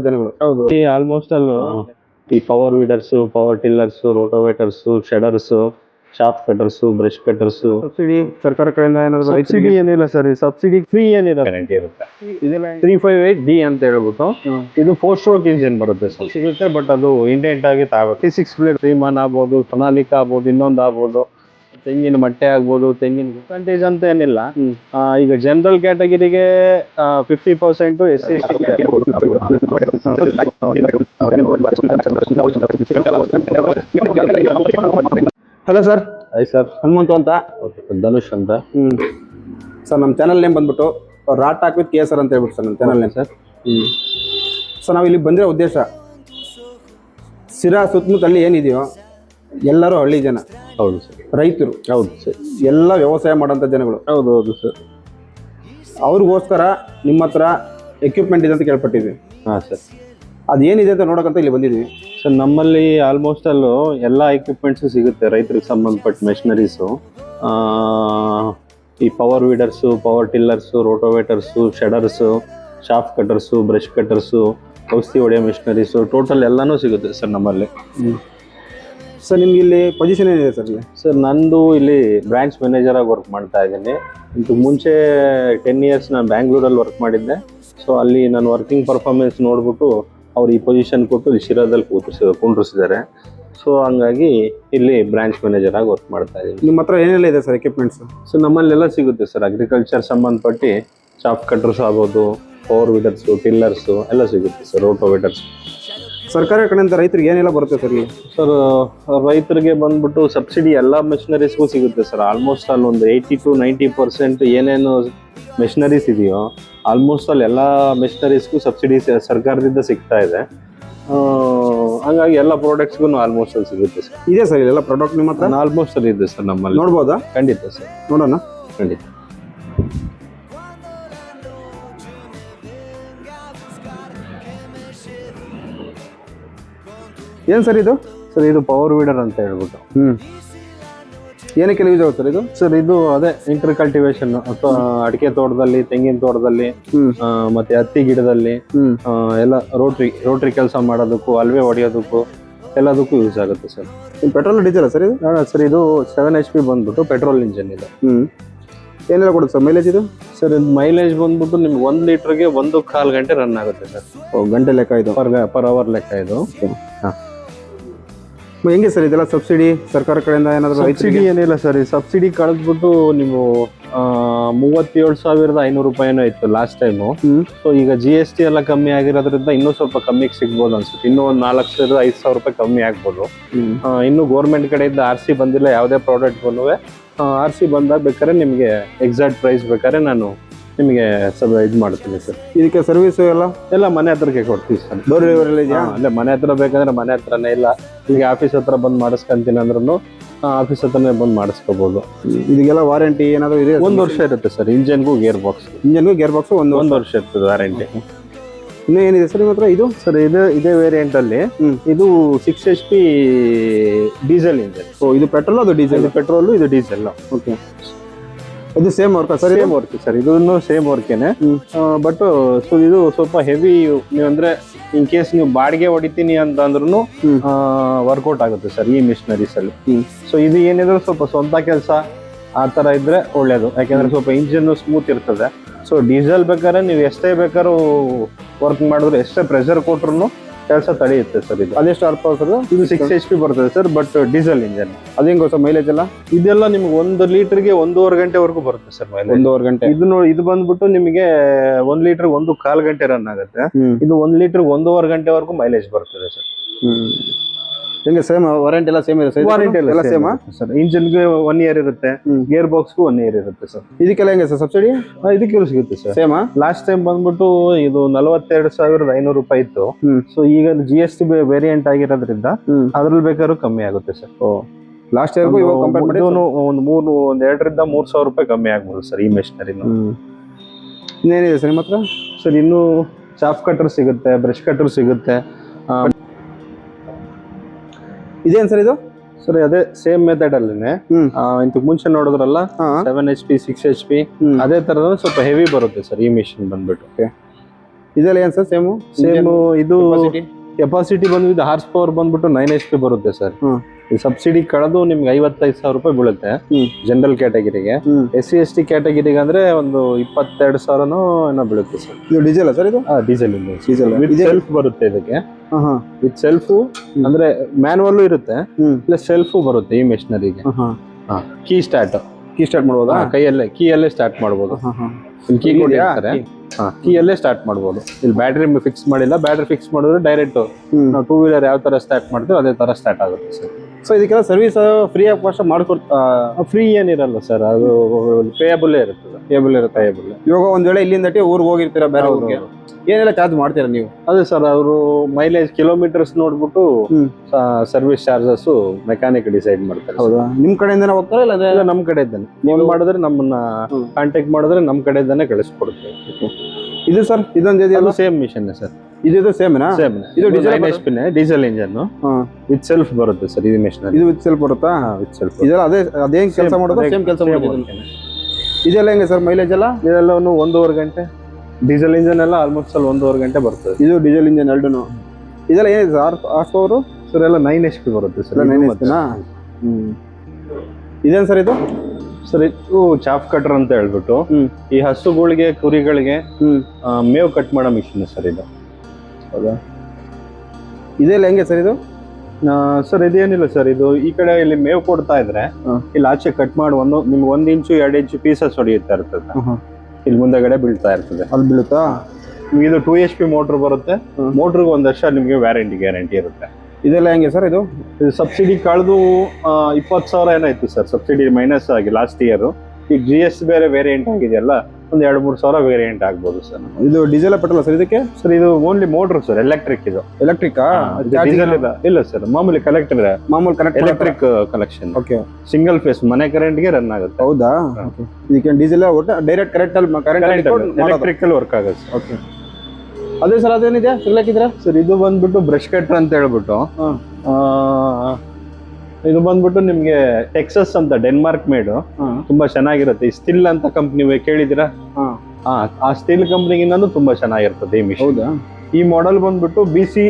ಜನಗಳು ಹೌದು. ಆಲ್ಮೋಸ್ಟ್ ಅಲ್ಲೂ ಈ power weeders power tillers rotavators shredders shaft cutters brush cutters subsidy ಸರ್ಕಾರ ಕಡೆಯಿಂದ ಏನಾದ್ರು ಸಬ್ಸಿಡಿ ಏನಿಲ್ಲ ಸರ್ ಸಬ್ಸಿಡಿ ಫ್ರೀ ಏನಿಲ್ಲ. ಇರುತ್ತೆ. ತ್ರೀ ಫೈವ್ ಏಟ್ ಡಿ ಅಂತ ಹೇಳ್ಬಿಟ್ಟು ಇದು ಫೋರ್ ಸ್ಟ್ರೋಕ್ ಇಂಜಿನ್ ಬರುತ್ತೆ ಸರ್ ಸಿಗುತ್ತೆ ಬಟ್ ಅದು ಇಂಡೆಂಟ್ ಆಗಿ ತಾಗುತ್ತೆ ಸಿಕ್ಸ್ ಪ್ಲೇಟ್ ಸೀಮಾನ್ ಆಗ್ಬೋದು ಸೊನಾಲಿಕಾ ಆಗ್ಬೋದು ಇನ್ನೊಂದು ಆಗ್ಬೋದು. ತೆಂಗಿನ ಮಟ್ಟೆ ಆಗ್ಬೋದು ತೆಂಗಿನ ಪರ್ಸೆಂಟೇಜ್ ಅಂತ ಏನಿಲ್ಲ. ಆ, ಈಗ general ಕ್ಯಾಟಗರಿಗೆ fifty percent S C hello sir I sir Hanumantha ಅಂತ. ಧನುಷ್ ಅಂತ. ಹ್ಮ್. ಸರ್ ನಮ್ಮ ಚಾನಲ್ ನೇಮ್ ಬಂದ್ಬಿಟ್ಟು ರಾಟ್ ಟಾಕ್ ವಿತ್ ಕೆ ಸರ್ ಅಂತ ಹೇಳ್ಬಿಟ್ಟು ಸರ್ ನಮ್ಮ ಚಾನಲ್ ನೇಮ್ ಸರ್ ಹ್ಮ್. ಸೊ ನಾವು ಇಲ್ಲಿ ಬಂದಿರೋ ಉದ್ದೇಶ ಸಿರಾ ಸುತ್ತಮುತ್ತಲ್ಲಿ ಏನಿದೆಯೋ ಎಲ್ಲರೂ ಹಳ್ಳಿ ಜನ. ಹೌದು ಸರ್. ರೈತರು. ಹೌದು ಸರ್. ಎಲ್ಲ ವ್ಯವಸಾಯ ಮಾಡೋಂಥ ಜನಗಳು. ಹೌದು ಹೌದು ಸರ್. ಅವ್ರಿಗೋಸ್ಕರ ನಿಮ್ಮ ಹತ್ರ ಎಕ್ವಿಪ್ಮೆಂಟ್ ಇದೆ ಅಂತ ಕೇಳ್ಪಟ್ಟಿದ್ವಿ. ಹಾಂ ಸರ್. ಅದೇನಿದೆ ಅಂತ ನೋಡೋಕ್ಕಂತ ಇಲ್ಲಿ ಬಂದಿದ್ವಿ. ಸರ್ ನಮ್ಮಲ್ಲಿ ಆಲ್ಮೋಸ್ಟ್ ಅಲ್ಲೂ ಎಲ್ಲ ಎಕ್ವಿಪ್ಮೆಂಟ್ಸು ಸಿಗುತ್ತೆ ರೈತರಿಗೆ ಸಂಬಂಧಪಟ್ಟ ಮೆಷಿನರೀಸು ಈ power weeders power tillers rotovators shredders chaff cutters brush cutters ಔಷಧಿ ಹೊಡೆಯೋ ಮೆಷಿನರೀಸು ಟೋಟಲ್ ಎಲ್ಲನೂ ಸಿಗುತ್ತೆ ಸರ್ ನಮ್ಮಲ್ಲಿ. ಸರ್ ನಿಮ್ಗೆ ಇಲ್ಲಿ ಪೊಸಿಷನ್ ಏನಿದೆ ಸರ್ ಇಲ್ಲಿ? ಸರ್ ನಂದು ಇಲ್ಲಿ ಬ್ರಾಂಚ್ ಮ್ಯಾನೇಜರ್ ಆಗಿ ವರ್ಕ್ ಮಾಡ್ತಾ ಇದ್ದೀನಿ. ಇದು ಮುಂಚೆ ಟೆನ್ ಇಯರ್ಸ್ ನಾನು ಬ್ಯಾಂಗ್ಳೂರಲ್ಲಿ ವರ್ಕ್ ಮಾಡಿದ್ದೆ. ಸೊ ಅಲ್ಲಿ ನಾನು ವರ್ಕಿಂಗ್ ಪರ್ಫಾರ್ಮೆನ್ಸ್ ನೋಡ್ಬಿಟ್ಟು ಅವ್ರು ಈ ಪೊಸಿಷನ್ ಕೊಟ್ಟು ಇಲ್ಲಿ ಶಿರಾದಲ್ಲಿ ಕೂತಿಸಿ ಕುಂಡ್ರಿಸಿದ್ದಾರೆ. ಸೊ ಹಂಗಾಗಿ ಇಲ್ಲಿ ಬ್ರಾಂಚ್ ಮ್ಯಾನೇಜರ್ ಆಗಿ ವರ್ಕ್ ಮಾಡ್ತಾ ಇದ್ದೀನಿ. ನಿಮ್ಮ ಹತ್ರ ಏನೆಲ್ಲ ಇದೆ ಸರ್ ಎಕ್ವಿಪ್ಮೆಂಟ್ಸ್ ಸೊ ನಮ್ಮಲ್ಲೆಲ್ಲ ಸಿಗುತ್ತೆ ಸರ್. ಅಗ್ರಿಕಲ್ಚರ್ ಸಂಬಂಧಪಟ್ಟು ಚಾಪ್ ಕಟ್ರಸ್ ಆಗ್ಬೋದು ಪವರ್ ವೀಡರ್ಸು ಟಿಲ್ಲರ್ಸು ಎಲ್ಲ ಸಿಗುತ್ತೆ ಸರ್ ರೋಟೋವೇಟರ್ಸ್ ಸರ್ಕಾರ ಕಡೆಯಿಂದ ರೈತರಿಗೆ ಏನೆಲ್ಲ ಬರುತ್ತೆ ಸರ್ ಇಲ್ಲಿ? ಸರ್ ರೈತರಿಗೆ ಬಂದ್ಬಿಟ್ಟು ಸಬ್ಸಿಡಿ ಎಲ್ಲ ಮೆಷಿನರೀಸ್ಗೂ ಸಿಗುತ್ತೆ ಸರ್. ಆಲ್ಮೋಸ್ಟ್ ಅಲ್ಲಿ ಒಂದು ಏಯ್ಟಿ ಟು ನೈಂಟಿ ಪರ್ಸೆಂಟ್ ಏನೇನು ಮೆಷಿನರೀಸ್ ಇದೆಯೋ ಆಲ್ಮೋಸ್ಟ್ ಅಲ್ಲಿ ಎಲ್ಲ ಮೆಷಿನರೀಸ್ಗೂ ಸಬ್ಸಿಡಿ ಸರ್ಕಾರದಿಂದ ಸಿಗ್ತಾ ಇದೆ. ಹಂಗಾಗಿ ಎಲ್ಲ ಪ್ರಾಡಕ್ಟ್ಸ್ಗೂ ಆಲ್ಮೋಸ್ಟ್ ಅಲ್ಲಿ ಸಿಗುತ್ತೆ ಸರ್. ಇದೆ ಸರ್ ಇಲ್ಲೆಲ್ಲ ಪ್ರಾಡಕ್ಟ್ ನಿಮ್ಮ ಹತ್ರ? ಆಲ್ಮೋಸ್ಟ್ ಅಲ್ಲಿ ಇದೆ ಸರ್ ನಮ್ಮಲ್ಲಿ. ನೋಡ್ಬೋದಾ? ಖಂಡಿತ ಸರ್. ನೋಡೋಣ. ಖಂಡಿತ. ಏನು ಸರ್ ಇದು? ಸರ್ ಇದು ಪವರ್ ವೀಡರ್ ಅಂತ ಹೇಳ್ಬಿಟ್ಟು. ಹ್ಞೂ ಏನಕ್ಕೆ ಯೂಸ್ ಆಗುತ್ತೆ ಸರ್ ಇದು? ಸರ್ ಇದು ಅದೇ ಇಂಟರ್ ಕಲ್ಟಿವೇಶನ್ ಅಥವಾ ಅಡಿಕೆ ತೋಟದಲ್ಲಿ ತೆಂಗಿನ ತೋಟದಲ್ಲಿ ಮತ್ತೆ ಹತ್ತಿ ಗಿಡದಲ್ಲಿ ಎಲ್ಲ ರೋಟ್ರಿ ರೋಟ್ರಿ ಕೆಲಸ ಮಾಡೋದಕ್ಕೂ ಅಲ್ವೆ ಹೊಡೆಯೋದಕ್ಕೂ ಎಲ್ಲದಕ್ಕೂ ಯೂಸ್ ಆಗುತ್ತೆ ಸರ್. ಪೆಟ್ರೋಲ್ ಡೀಸೆಲ್ ಸರ್ ಇದು? ಸರ್ ಇದು ಸೆವೆನ್ ಎಚ್ ಪಿ ಬಂದ್ಬಿಟ್ಟು ಪೆಟ್ರೋಲ್ ಇಂಜಿನ್ ಇದೆ. ಹ್ಞೂ ಏನೆಲ್ಲ ಕೊಡುತ್ತೆ ಸರ್ ಮೈಲೇಜ್ ಇದು? ಸರ್ ಇದು ಮೈಲೇಜ್ ಬಂದ್ಬಿಟ್ಟು ನಿಮ್ಗೆ ಒಂದು ಲೀಟ್ರಿಗೆ ಒಂದು ಕಾಲು ಗಂಟೆ ರನ್ ಆಗುತ್ತೆ ಸರ್. ಓ ಗಂಟೆ ಲೆಕ್ಕ ಇದು. ಪರ್ ಪರ್ ಅವರ್ ಲೆಕ್ಕ ಇದು. ಮ- ಹೆಂಗೆ ಸರ್ ಇದೆಲ್ಲ ಸಬ್ಸಿಡಿ ಸರ್ಕಾರ ಕಡೆಯಿಂದ ಏನಾದರೂ ಸಬ್ಸಿಡಿ ಏನಿಲ್ಲ ಸರ್ ಈ ಸಬ್ಸಿಡಿ ಕಳೆದ್ಬಿಟ್ಟು ನೀವು ಮೂವತ್ತೇಳು ಸಾವಿರದ ಐನೂರು ರೂಪಾಯಿನೂ ಇತ್ತು ಲಾಸ್ಟ್ ಟೈಮು ಸೊ ಈಗ ಜಿ ಎಸ್ ಟಿ ಎಲ್ಲ ಕಮ್ಮಿ ಆಗಿರೋದ್ರಿಂದ ಇನ್ನೂ ಸ್ವಲ್ಪ ಕಮ್ಮಿಗೆ ಸಿಗ್ಬೋದು ಅನ್ಸುತ್ತೆ. ಇನ್ನೂ ಒಂದು ನಾಲ್ಕು ಸಾವಿರದ ಐದು ಸಾವಿರ ರೂಪಾಯಿ ಕಮ್ಮಿ ಆಗ್ಬೋದು. ಇನ್ನೂ ಗೋರ್ಮೆಂಟ್ ಇನ್ನು ಗೌರ್ಮೆಂಟ್ ಕಡೆಯಿಂದ ಆರ್ ಸಿ ಬಂದಿಲ್ಲ ಯಾವುದೇ ಪ್ರಾಡಕ್ಟ್ ಬಂದೂ ಆರ್ ಸಿ ಬಂದಾಗ ಬೇಕಾದ್ರೆ ನಿಮಗೆ ಎಕ್ಸಾಕ್ಟ್ ಪ್ರೈಸ್ ಬೇಕಾದ್ರೆ ನಾನು ನಿಮಗೆ ಸ್ವಲ್ಪ ಇದು ಮಾಡ್ತೀನಿ ಸರ್. ಇದಕ್ಕೆ ಸರ್ವಿಸ್ ಎಲ್ಲ? ಎಲ್ಲ ಮನೆ ಹತ್ರಕ್ಕೆ ಕೊಡ್ತೀವಿ ಸರ್. ಡೋರ್ ಡೆಲಿವರಿ ಇದೆಯಾ? ಅಲ್ಲೇ ಮನೆ ಹತ್ರ ಬೇಕಂದ್ರೆ ಮನೆ ಹತ್ರನೇ ಇಲ್ಲ. ನಿಮಗೆ ಆಫೀಸ್ ಹತ್ರ ಬಂದು ಮಾಡಿಸ್ಕೊಂತೀನಿ ಅಂದ್ರೂ ಆಫೀಸ್ ಹತ್ರನೇ ಬಂದು ಮಾಡಿಸ್ಕೋಬೋದು. ಇದಕ್ಕೆಲ್ಲ ವಾರಂಟಿ ಏನಾದರೂ ಇದೆ ಒಂದು ವರ್ಷ ಇರುತ್ತೆ ಸರ್ ಇಂಜನ್ಗೂ ಗೇರ್ ಬಾಕ್ಸ್ ಇಂಜನ್ಗೂ ಗೇರ್ ಬಾಕ್ಸ್ ಒಂದು ಒಂದು ವರ್ಷ ಇರ್ತದೆ ವಾರಂಟಿ ಇನ್ನೂ ಏನಿದೆ ಸರ್ ನಿಮ್ಮ ಹತ್ರ ಇದು? ಸರ್ ಇದು ಇದೇ ವೇರಿಯಂಟ್ ಅಲ್ಲಿ ಇದು six H P diesel engine so ಇದು ಪೆಟ್ರೋಲ್ ಅದು ಡೀಸೆಲ್ ಪೆಟ್ರೋಲ್ ಇದು ಡೀಸೆಲ್ ಓಕೆ ಇದು same work sir same work sir ಇದನ್ನು ಸೇಮ್ ವರ್ಕೇನೆ. ಬಟ್ ಸೊ ಇದು ಸ್ವಲ್ಪ ಹೆವಿ ನೀವು ಅಂದ್ರೆ ಇನ್ ಕೇಸ್ ನೀವು ಬಾಡಿಗೆ ಹೊಡಿತೀನಿ ಅಂತ ಅಂದ್ರೂ. ವರ್ಕೌಟ್ ಆಗುತ್ತೆ ಸರ್ ಈ ಮಿಷನರೀಸ್ ಅಲ್ಲಿ. ಸೊ ಇದು ಏನಿದ್ರು ಸ್ವಲ್ಪ ಸ್ವಂತ ಕೆಲಸ ಆ ತರ ಇದ್ರೆ ಒಳ್ಳೇದು. ಯಾಕೆಂದ್ರೆ ಸ್ವಲ್ಪ ಇಂಜಿನ್ ಸ್ಮೂತ್ ಇರ್ತದೆ. ಸೊ ಡೀಸೆಲ್ ಬೇಕಾದ್ರೆ ನೀವು ಎಷ್ಟೇ ಬೇಕಾದ್ರೂ ವರ್ಕ್ ಮಾಡಿದ್ರು ಎಷ್ಟೇ ಪ್ರೆಷರ್ ಕೊಟ್ರು ಕೆಲಸ ತಡೆಯುತ್ತೆ ಸರ್ ಇದು. ಅದೆಷ್ಟು ಆರ್ ಪವರ್ ಸರ್? ಇದು ಸಿಕ್ಸ್ ಎಚ್ ಪಿ ಬರ್ತದೆ ಸರ್ ಬಟ್ ಡೀಸೆಲ್ ಇಂಜನ್ ಅದೇ ಗೊತ್ತಾ ಮೈಲೇಜ್ ಎಲ್ಲ? ಇದೆಲ್ಲ ನಿಮ್ಗೆ ಒಂದು ಲೀಟರ್ಗೆ ಒಂದೂವರೆ ಗಂಟೆವರೆಗೂ ಬರುತ್ತೆ ಸರ್ ಮೈಲೇಜ್ ಒಂದೂವರೆ ಗಂಟೆ. ಇದು ನೋಡಿ ಇದು ಬಂದ್ಬಿಟ್ಟು ನಿಮಗೆ ಒಂದ್ ಲೀಟರ್ ಒಂದು ಕಾಲ್ ಗಂಟೆ ರನ್ ಆಗುತ್ತೆ. ಇದು ಒಂದ್ ಲೀಟರ್ ಒಂದೂವರೆ ಗಂಟೆವರೆಗೂ ಮೈಲೇಜ್ ಬರ್ತದೆ ಸರ್. ಹ್ಮ್ ಹೆಂಗೆ ಸೇಮ್ ವಾರಂಟಿ ಎಲ್ಲ ಸೇಮ್ ಇರುತ್ತೆ? ವಾರಂಟಿ ಎಲ್ಲ ಸೇಮ್ ಸರ್ ಇಂಜಿನ್ಗೆ ಒನ್ ಇಯರ್ ಇರುತ್ತೆ ಗೇರ್ ಬಾಕ್ಸ್ ಬಾಕ್ಸ್ಗೂ ಒನ್ ಇಯರ್ ಇರುತ್ತೆ ಸರ್ ಇದಕ್ಕೆಲ್ಲ ಹೆಂಗೆ ಸರ್ ಸಬ್ಸಿಡಿ ಇದಕ್ಕೆ ಸಿಗುತ್ತೆ ಸರ್ ಸೇಮಾ ಲಾಸ್ಟ್ ಟೈಮ್ ಬಂದ್ಬಿಟ್ಟು ಇದು ನಲವತ್ತೆರಡು ಸಾವಿರದ ಐನೂರು ರೂಪಾಯಿ ಇತ್ತು. ಸೊ ಈಗ ಜಿ ಎಸ್ ಟಿ ವೇರಿಯಂಟ್ ಆಗಿರೋದ್ರಿಂದ ಅದರಲ್ಲಿ ಬೇಕಾದ್ರೂ ಕಮ್ಮಿ ಆಗುತ್ತೆ ಸರ್ ಓ. ಲಾಸ್ಟ್ ಇಯರ್ಗೂ ಇವಾಗ ಕಂಪೇರ್ ಮಾಡಿ ಒಂದು ಮೂರು ಒಂದು ಎರಡರಿಂದ ಮೂರ್ ಸಾವಿರ ರೂಪಾಯಿ ಕಮ್ಮಿ ಆಗ್ಬೋದು ಸರ್ ಈ ಮೆಷಿನರಿ ಇನ್ನೇನಿದೆ ಸರ್ ನಿಮ್ಮ ಹತ್ರ? ಸರ್ ಇನ್ನು ಚಾಫ್ ಕಟರ್ ಸಿಗುತ್ತೆ ಬ್ರಷ್ ಕಟರ್ ಸಿಗುತ್ತೆ. ಇದೇನು ಸರ್ ಇದು? ಸರ್ ಅದೇ ಸೇಮ್ ಮೆಥಡ್ ಅಲ್ಲಿನೇ. ಇಂತಕ್ ಮುಂಚೆ ನೋಡಿದ್ರಲ್ಲ ಹಾಂ. 7 seven H P six H P ಅದೇ ತರ ಸ್ವಲ್ಪ ಹೆವಿ ಬರುತ್ತೆ ಸರ್ ಈ ಮಿಷಿನ್ ಬಂದ್ಬಿಟ್ಟು. ಇದೆಲ್ಲ ಏನ್ ಸರ್ ಸೇಮು ಸೇಮ್ ಇದು ಕೆಪಾಸಿಟಿ ಬಂದ್ಬಿಟ್ಟು ಹಾರ್ಸ್ ಪವರ್ ಬಂದ್ಬಿಟ್ಟು ನೈನ್ ಎಚ್ ಪಿ ಬರುತ್ತೆ ಸರ್. ಈ ಸಬ್ಸಿಡಿ ಕಳೆದು ನಿಮ್ಗೆ ಐವತ್ತೈದು ಸಾವಿರ ರೂಪಾಯಿ ಬೀಳುತ್ತೆ. ಜನರಲ್ ಕ್ಯಾಟಗರಿಗೆ ಎಸ್ ಸಿ ಎಸ್ ಟಿ ಕ್ಯಾಟಗಿರಿಗೆ ಅಂದ್ರೆ ಒಂದು ಇಪ್ಪತ್ತೆರಡು ಸಾವಿರನೋ ಏನೋ ಬೀಳುತ್ತೆ ಸರ್. ಇದು ಡೀಸೆಲ್ ಸರ್ ಇದು? ಡೀಸೆಲ್ ಡೀಸೆಲ್ ಸೆಲ್ಫ್ ಬರುತ್ತೆ ಇದಕ್ಕೆ. ವಿತ್ ಸೆಲ್ಫ್ ಅಂದ್ರೆ ಮ್ಯಾನುವಲ್ ಇರುತ್ತೆ ಪ್ಲಸ್ ಸೆಲ್ಫ್ ಬರುತ್ತೆ ಈ ಮೆಷಿನರಿಗೆ ಕೀ ಸ್ಟಾರ್ಟ್ ಕೀ ಸ್ಟಾರ್ಟ್ ಮಾಡ್ಬೋದಾ? ಕೈಯಲ್ಲೇ ಕೀಯಲ್ಲೇ ಸ್ಟಾರ್ಟ್ ಮಾಡ್ಬೋದು. ಇಲ್ಲಿ ಕೀ? ಕೊಟ್ಟಿರ್ತಾರೆ. ಕೀಯಲ್ಲೇ ಸ್ಟಾರ್ಟ್ ಮಾಡ್ಬೋದು. ಇಲ್ಲಿ ಬ್ಯಾಟ್ರಿ ಫಿಕ್ಸ್ ಮಾಡಿಲ್ಲ ಬ್ಯಾಟ್ರಿ ಫಿಕ್ಸ್ ಮಾಡಿದ್ರೆ ಡೈರೆಕ್ಟ್ ನಾವು ಟೂ ವೀಲರ್ ಯಾವ ತರ ಸ್ಟಾರ್ಟ್ ಮಾಡ್ತೀವಿ ಅದೇ ತರ ಸ್ಟಾರ್ಟ್ ಆಗುತ್ತೆ ಸರ್. ಸೊ ಇದಕ್ಕೆಲ್ಲ ಸರ್ವಿಸ್ ಫ್ರೀ ಆಫ್ ಕಾಸ್ಟ್ ಮಾಡ್ಕೊಡ್ತಾ ಫ್ರೀ ಏನಿರಲ್ಲ ಸರ್ ಅದು ಪೇಯಬಲ್ ಇರುತ್ತೆ ಪೇಯಬಲ್ ಇರುತ್ತೆ. ಪೇಯಬಲ್ ಇವಾಗ ಒಂದ್ ವೇಳೆ ಇಲ್ಲಿಂದ ಊರಿಗೆ ಹೋಗಿರ್ತೀರಾ ಬೇರೆ ಊರಿಗೆ? ಏನೆಲ್ಲ ಚಾರ್ಜ್ ಮಾಡ್ತೀರಾ ನೀವು? ಅದೇ ಸರ್ ಅವರು ಮೈಲೇಜ್ ಕಿಲೋಮೀಟರ್ಸ್ ನೋಡ್ಬಿಟ್ಟು ಸರ್ವಿಸ್ ಚಾರ್ಜಸ್ ಮೆಕ್ಯಾನಿಕ್ ಡಿಸೈಡ್ ಮಾಡ್ತಾರೆ ಹೌದಾ? ನಿಮ್ ಕಡೆಯಿಂದನೇ ಹೋಗ್ತಾರಾ ಇಲ್ಲ ಅಂದ್ರೆ ನಮ್ ಕಡೆ ಇದ್ದಾನೆ ನೀವು ಮಾಡಿದ್ರೆ ನಮ್ಮನ್ನ. ಕಾಂಟ್ಯಾಕ್ಟ್ ಮಾಡಿದ್ರೆ ನಮ್ ಕಡೆಯಿಂದಾನೆ ಕಳಿಸ್ಕೊಡ್ತೀವಿ. ಇದು ಸರ್ ಇದೊಂದು ಇದೆಯಲ್ಲ ಅದು? Same machine sir. ಇದು ಇದು ಸೇಮ್ನಾ ಸೇಮ್ ಇದು ಎಚ್ ಪಿನೇ ಡೀಸೆಲ್ ಇಂಜನ್ ವಿತ್ ಸೆಲ್ಫ್ ಬರುತ್ತೆ ಸರ್ ಇದು ಮಿಷನ್ ಇದು ವಿತ್ ಸೆಲ್ಫ್ ಬರುತ್ತಾ? ವಿತ್ ಸೆಲ್ಫ್ ಇದೆಲ್ಲ ಅದೇ ಅದೇ ಕೆಲಸ ಮಾಡೋದು? ಸೇಮ್ ಕೆಲಸ ಮಾಡೋದು ಇದೆಲ್ಲ ಹೆಂಗೆ ಸರ್ ಮೈಲೇಜ್ ಎಲ್ಲ? ಇದೆಲ್ಲ ಒಂದು ಒಂದೂವರೆ ಗಂಟೆ. ಡೀಸೆಲ್ ಇಂಜನ್ ಎಲ್ಲ ಆಲ್ಮೋಸ್ಟ್ ಅಲ್ಲಿ ಒಂದೂವರೆ ಗಂಟೆ ಬರ್ತದೆ. ಇದು ಡೀಸೆಲ್ ಇಂಜನ್ ಎರಡೂ ಇದೆಲ್ಲ ಏನಿದೆ ಆರ್ ಆರ್ಸ್ ಪವರು ಸರ್ ಎಲ್ಲ ನೈನ್ ಎಚ್ ಪಿ ಬರುತ್ತೆ ಸರ್ ನೈನ್ ಎಸ್ಟಿನಾ ಹ್ಮ್. ಇದೇನು ಸರ್ ಇದು? ಸರ್ ಇದು ಚಾಫ್ ಕಟ್ರ್ ಅಂತ ಹೇಳ್ಬಿಟ್ಟು ಈ ಹಸುಗಳಿಗೆ ಕುರಿಗಳಿಗೆ ಮೇವು ಕಟ್ ಮಾಡೋ ಮಿಷಿನ್ ಸರ್ ಇದು. ಹೌದಾ? ಇದೆಲ್ಲ ಹೆಂಗೆ ಸರ್ ಇದು? ಸರ್ ಇದೇನಿಲ್ಲ ಸರ್ ಇದು ಈ ಕಡೆ ಇಲ್ಲಿ ಮೇವು ಕೊಡ್ತಾ ಇದ್ರೆ. ಇಲ್ಲಿ ಆಚೆ ಕಟ್ ಮಾಡಿ ಒಂದು ನಿಮ್ಗೆ ಒಂದು ಇಂಚು ಎರಡು ಇಂಚು ಪೀಸಸ್ ಹೊಡೆಯುತ್ತಾ ಇರ್ತದೆ. ಇಲ್ಲಿ ಮುಂದೆಗಡೆ ಬೀಳ್ತಾ ಇರ್ತದೆ. ಅಲ್ಲಿ ಬೀಳುತ್ತಾ? ನಿಮಗೆ ಇದು ಟೂ ಎಚ್ ಪಿ ಮೋಟ್ರ್ ಬರುತ್ತೆ. ಮೋಟ್ರ್ಗೆ ಒಂದು ವರ್ಷ ನಿಮಗೆ ವ್ಯಾರಂಟಿ ಗ್ಯಾರಂಟಿ ಇರುತ್ತೆ. ಇದೆಲ್ಲ ಹೆಂಗೆ ಸರ್ ಇದು? ಇದು ಸಬ್ಸಿಡಿ ಕಳೆದು ಇಪ್ಪತ್ತು ಸಾವಿರ ಏನೋ ಇತ್ತು ಸರ್. ಸಬ್ಸಿಡಿ ಮೈನಸ್ ಆಗಿ ಲಾಸ್ಟ್ ಇಯರು ಈ ಜಿ ಎಸ್ ಬೇರೆ ವೇರಿಯಂಟ್ ಆಗಿದೆಯಲ್ಲ ಒಂದ್ ಎರಡು ಮೂರು ಸಾವಿರ ವೇರಿಯಂಟ್ ಆಗ್ಬೋದು ಸರ್ ಇದು ಡೀಸೆಲ್ ಪೆಟ್ರೋಲ್ ಸರ್? ಇದಕ್ಕೆ? ಸರ್ ಇದು ಓನ್ಲಿ ಮೋಟರ್ ಸರ್ ಎಲೆಕ್ಟ್ರಿಕ್ ಇದು. ಎಲೆಕ್ಟ್ರಿಕಾ ಡೀಸೆಲ್ ಇಲ್ಲ? ಇಲ್ಲ ಸರ್ ಮಾಮೂಲಿ ಕಲೆಕ್ಟರ್ ಮಾಮೂಲಿ connect electric collection okay single phase ಮನೆ ಕರೆಂಟ್ಗೆ ರನ್ ಆಗುತ್ತೆ. ಹೌದಾ. ಇದಕ್ಕೆ ಡೀಸೆಲ್ ಒಟ್ಟು ಡೈರೆಕ್ಟ್ ಕರೆಂಟ್ ಅಲ್ಲಿ ಕರೆಂಟ್ ಎಲೆಕ್ಟ್ರಿಕಲ್ ವರ್ಕ್ ಆಗುತ್ತೆ ಓಕೆ ಅದೇ ಸರ್ ಅದೇನಿದೆ? ಸಿಗ್ಲಾಕಿದ್ರೆ ಸರ್ ಇದು ಬಂದ್ಬಿಟ್ಟು ಬ್ರಷ್ ಕಟ್ರ್ ಅಂತ ಹೇಳ್ಬಿಟ್ಟು ಇದು ಬಂದ್ಬಿಟ್ಟು ನಿಮ್ಗೆ ಟೆಕ್ಸಸ್ ಅಂತ ಡೆನ್ಮಾರ್ಕ್ ಮೇಡು ತುಂಬಾ ಚೆನ್ನಾಗಿರುತ್ತೆ. ಈ ಸ್ಟಿಲ್ ಅಂತ ಕಂಪ್ನಿ ಕೇಳಿದಿರಾ ಹಾಂ. ಆ ಸ್ಟಿಲ್ ಕಂಪ್ನಿಗಿಂತನೂ ತುಂಬಾ ಚೆನ್ನಾಗಿರ್ತದೆ ಈ ಮಿಷನ್ ಹೌದಾ? ಈ ಮಾಡೆಲ್ ಬಂದ್ಬಿಟ್ಟು B C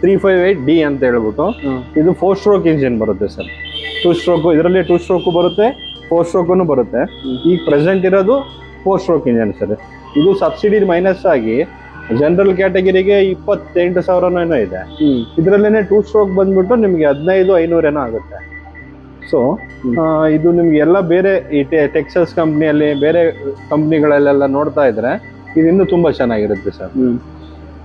three five eight D ಅಂತ ಹೇಳ್ಬಿಟ್ಟು ಇದು ಫೋರ್ ಸ್ಟ್ರೋಕ್ ಇಂಜಿನ್ ಬರುತ್ತೆ ಸರ್. ಟೂ ಸ್ಟ್ರೋಕ್ ಇದರಲ್ಲಿ ಟೂ ಸ್ಟ್ರೋಕು ಬರುತ್ತೆ ಫೋರ್ ಸ್ಟ್ರೋಕು ಬರುತ್ತೆ. ಈಗ ಪ್ರೆಸೆಂಟ್ ಇರೋದು ಫೋರ್ ಸ್ಟ್ರೋಕ್ ಇಂಜಿನ್ ಸರ್. ಇದು ಸಬ್ಸಿಡಿ ಮೈನಸ್ ಆಗಿ ಜನರಲ್ ಕ್ಯಾಟಗರಿಗೆ ಇಪ್ಪತ್ತೆಂಟು ಸಾವಿರನೋ ಏನೋ ಇದೆ. ಇದರಲ್ಲೇನೆ ಟೂ ಸ್ಟ್ರೋಕ್ ಬಂದ್ಬಿಟ್ಟು ನಿಮ್ಗೆ ಹದಿನೈದು ಐನೂರೇನೋ ಆಗುತ್ತೆ. ಸೊ ಇದು ನಿಮ್ಗೆ ಎಲ್ಲ ಬೇರೆ ಈ ಟೆಕ್ಸಸ್ ಕಂಪ್ನಿಯಲ್ಲಿ ಬೇರೆ ಕಂಪ್ನಿಗಳಲ್ಲೆಲ್ಲ ನೋಡ್ತಾ ಇದ್ರೆ ಇದು ಇನ್ನೂ ತುಂಬಾ ಚೆನ್ನಾಗಿರುತ್ತೆ ಸರ್.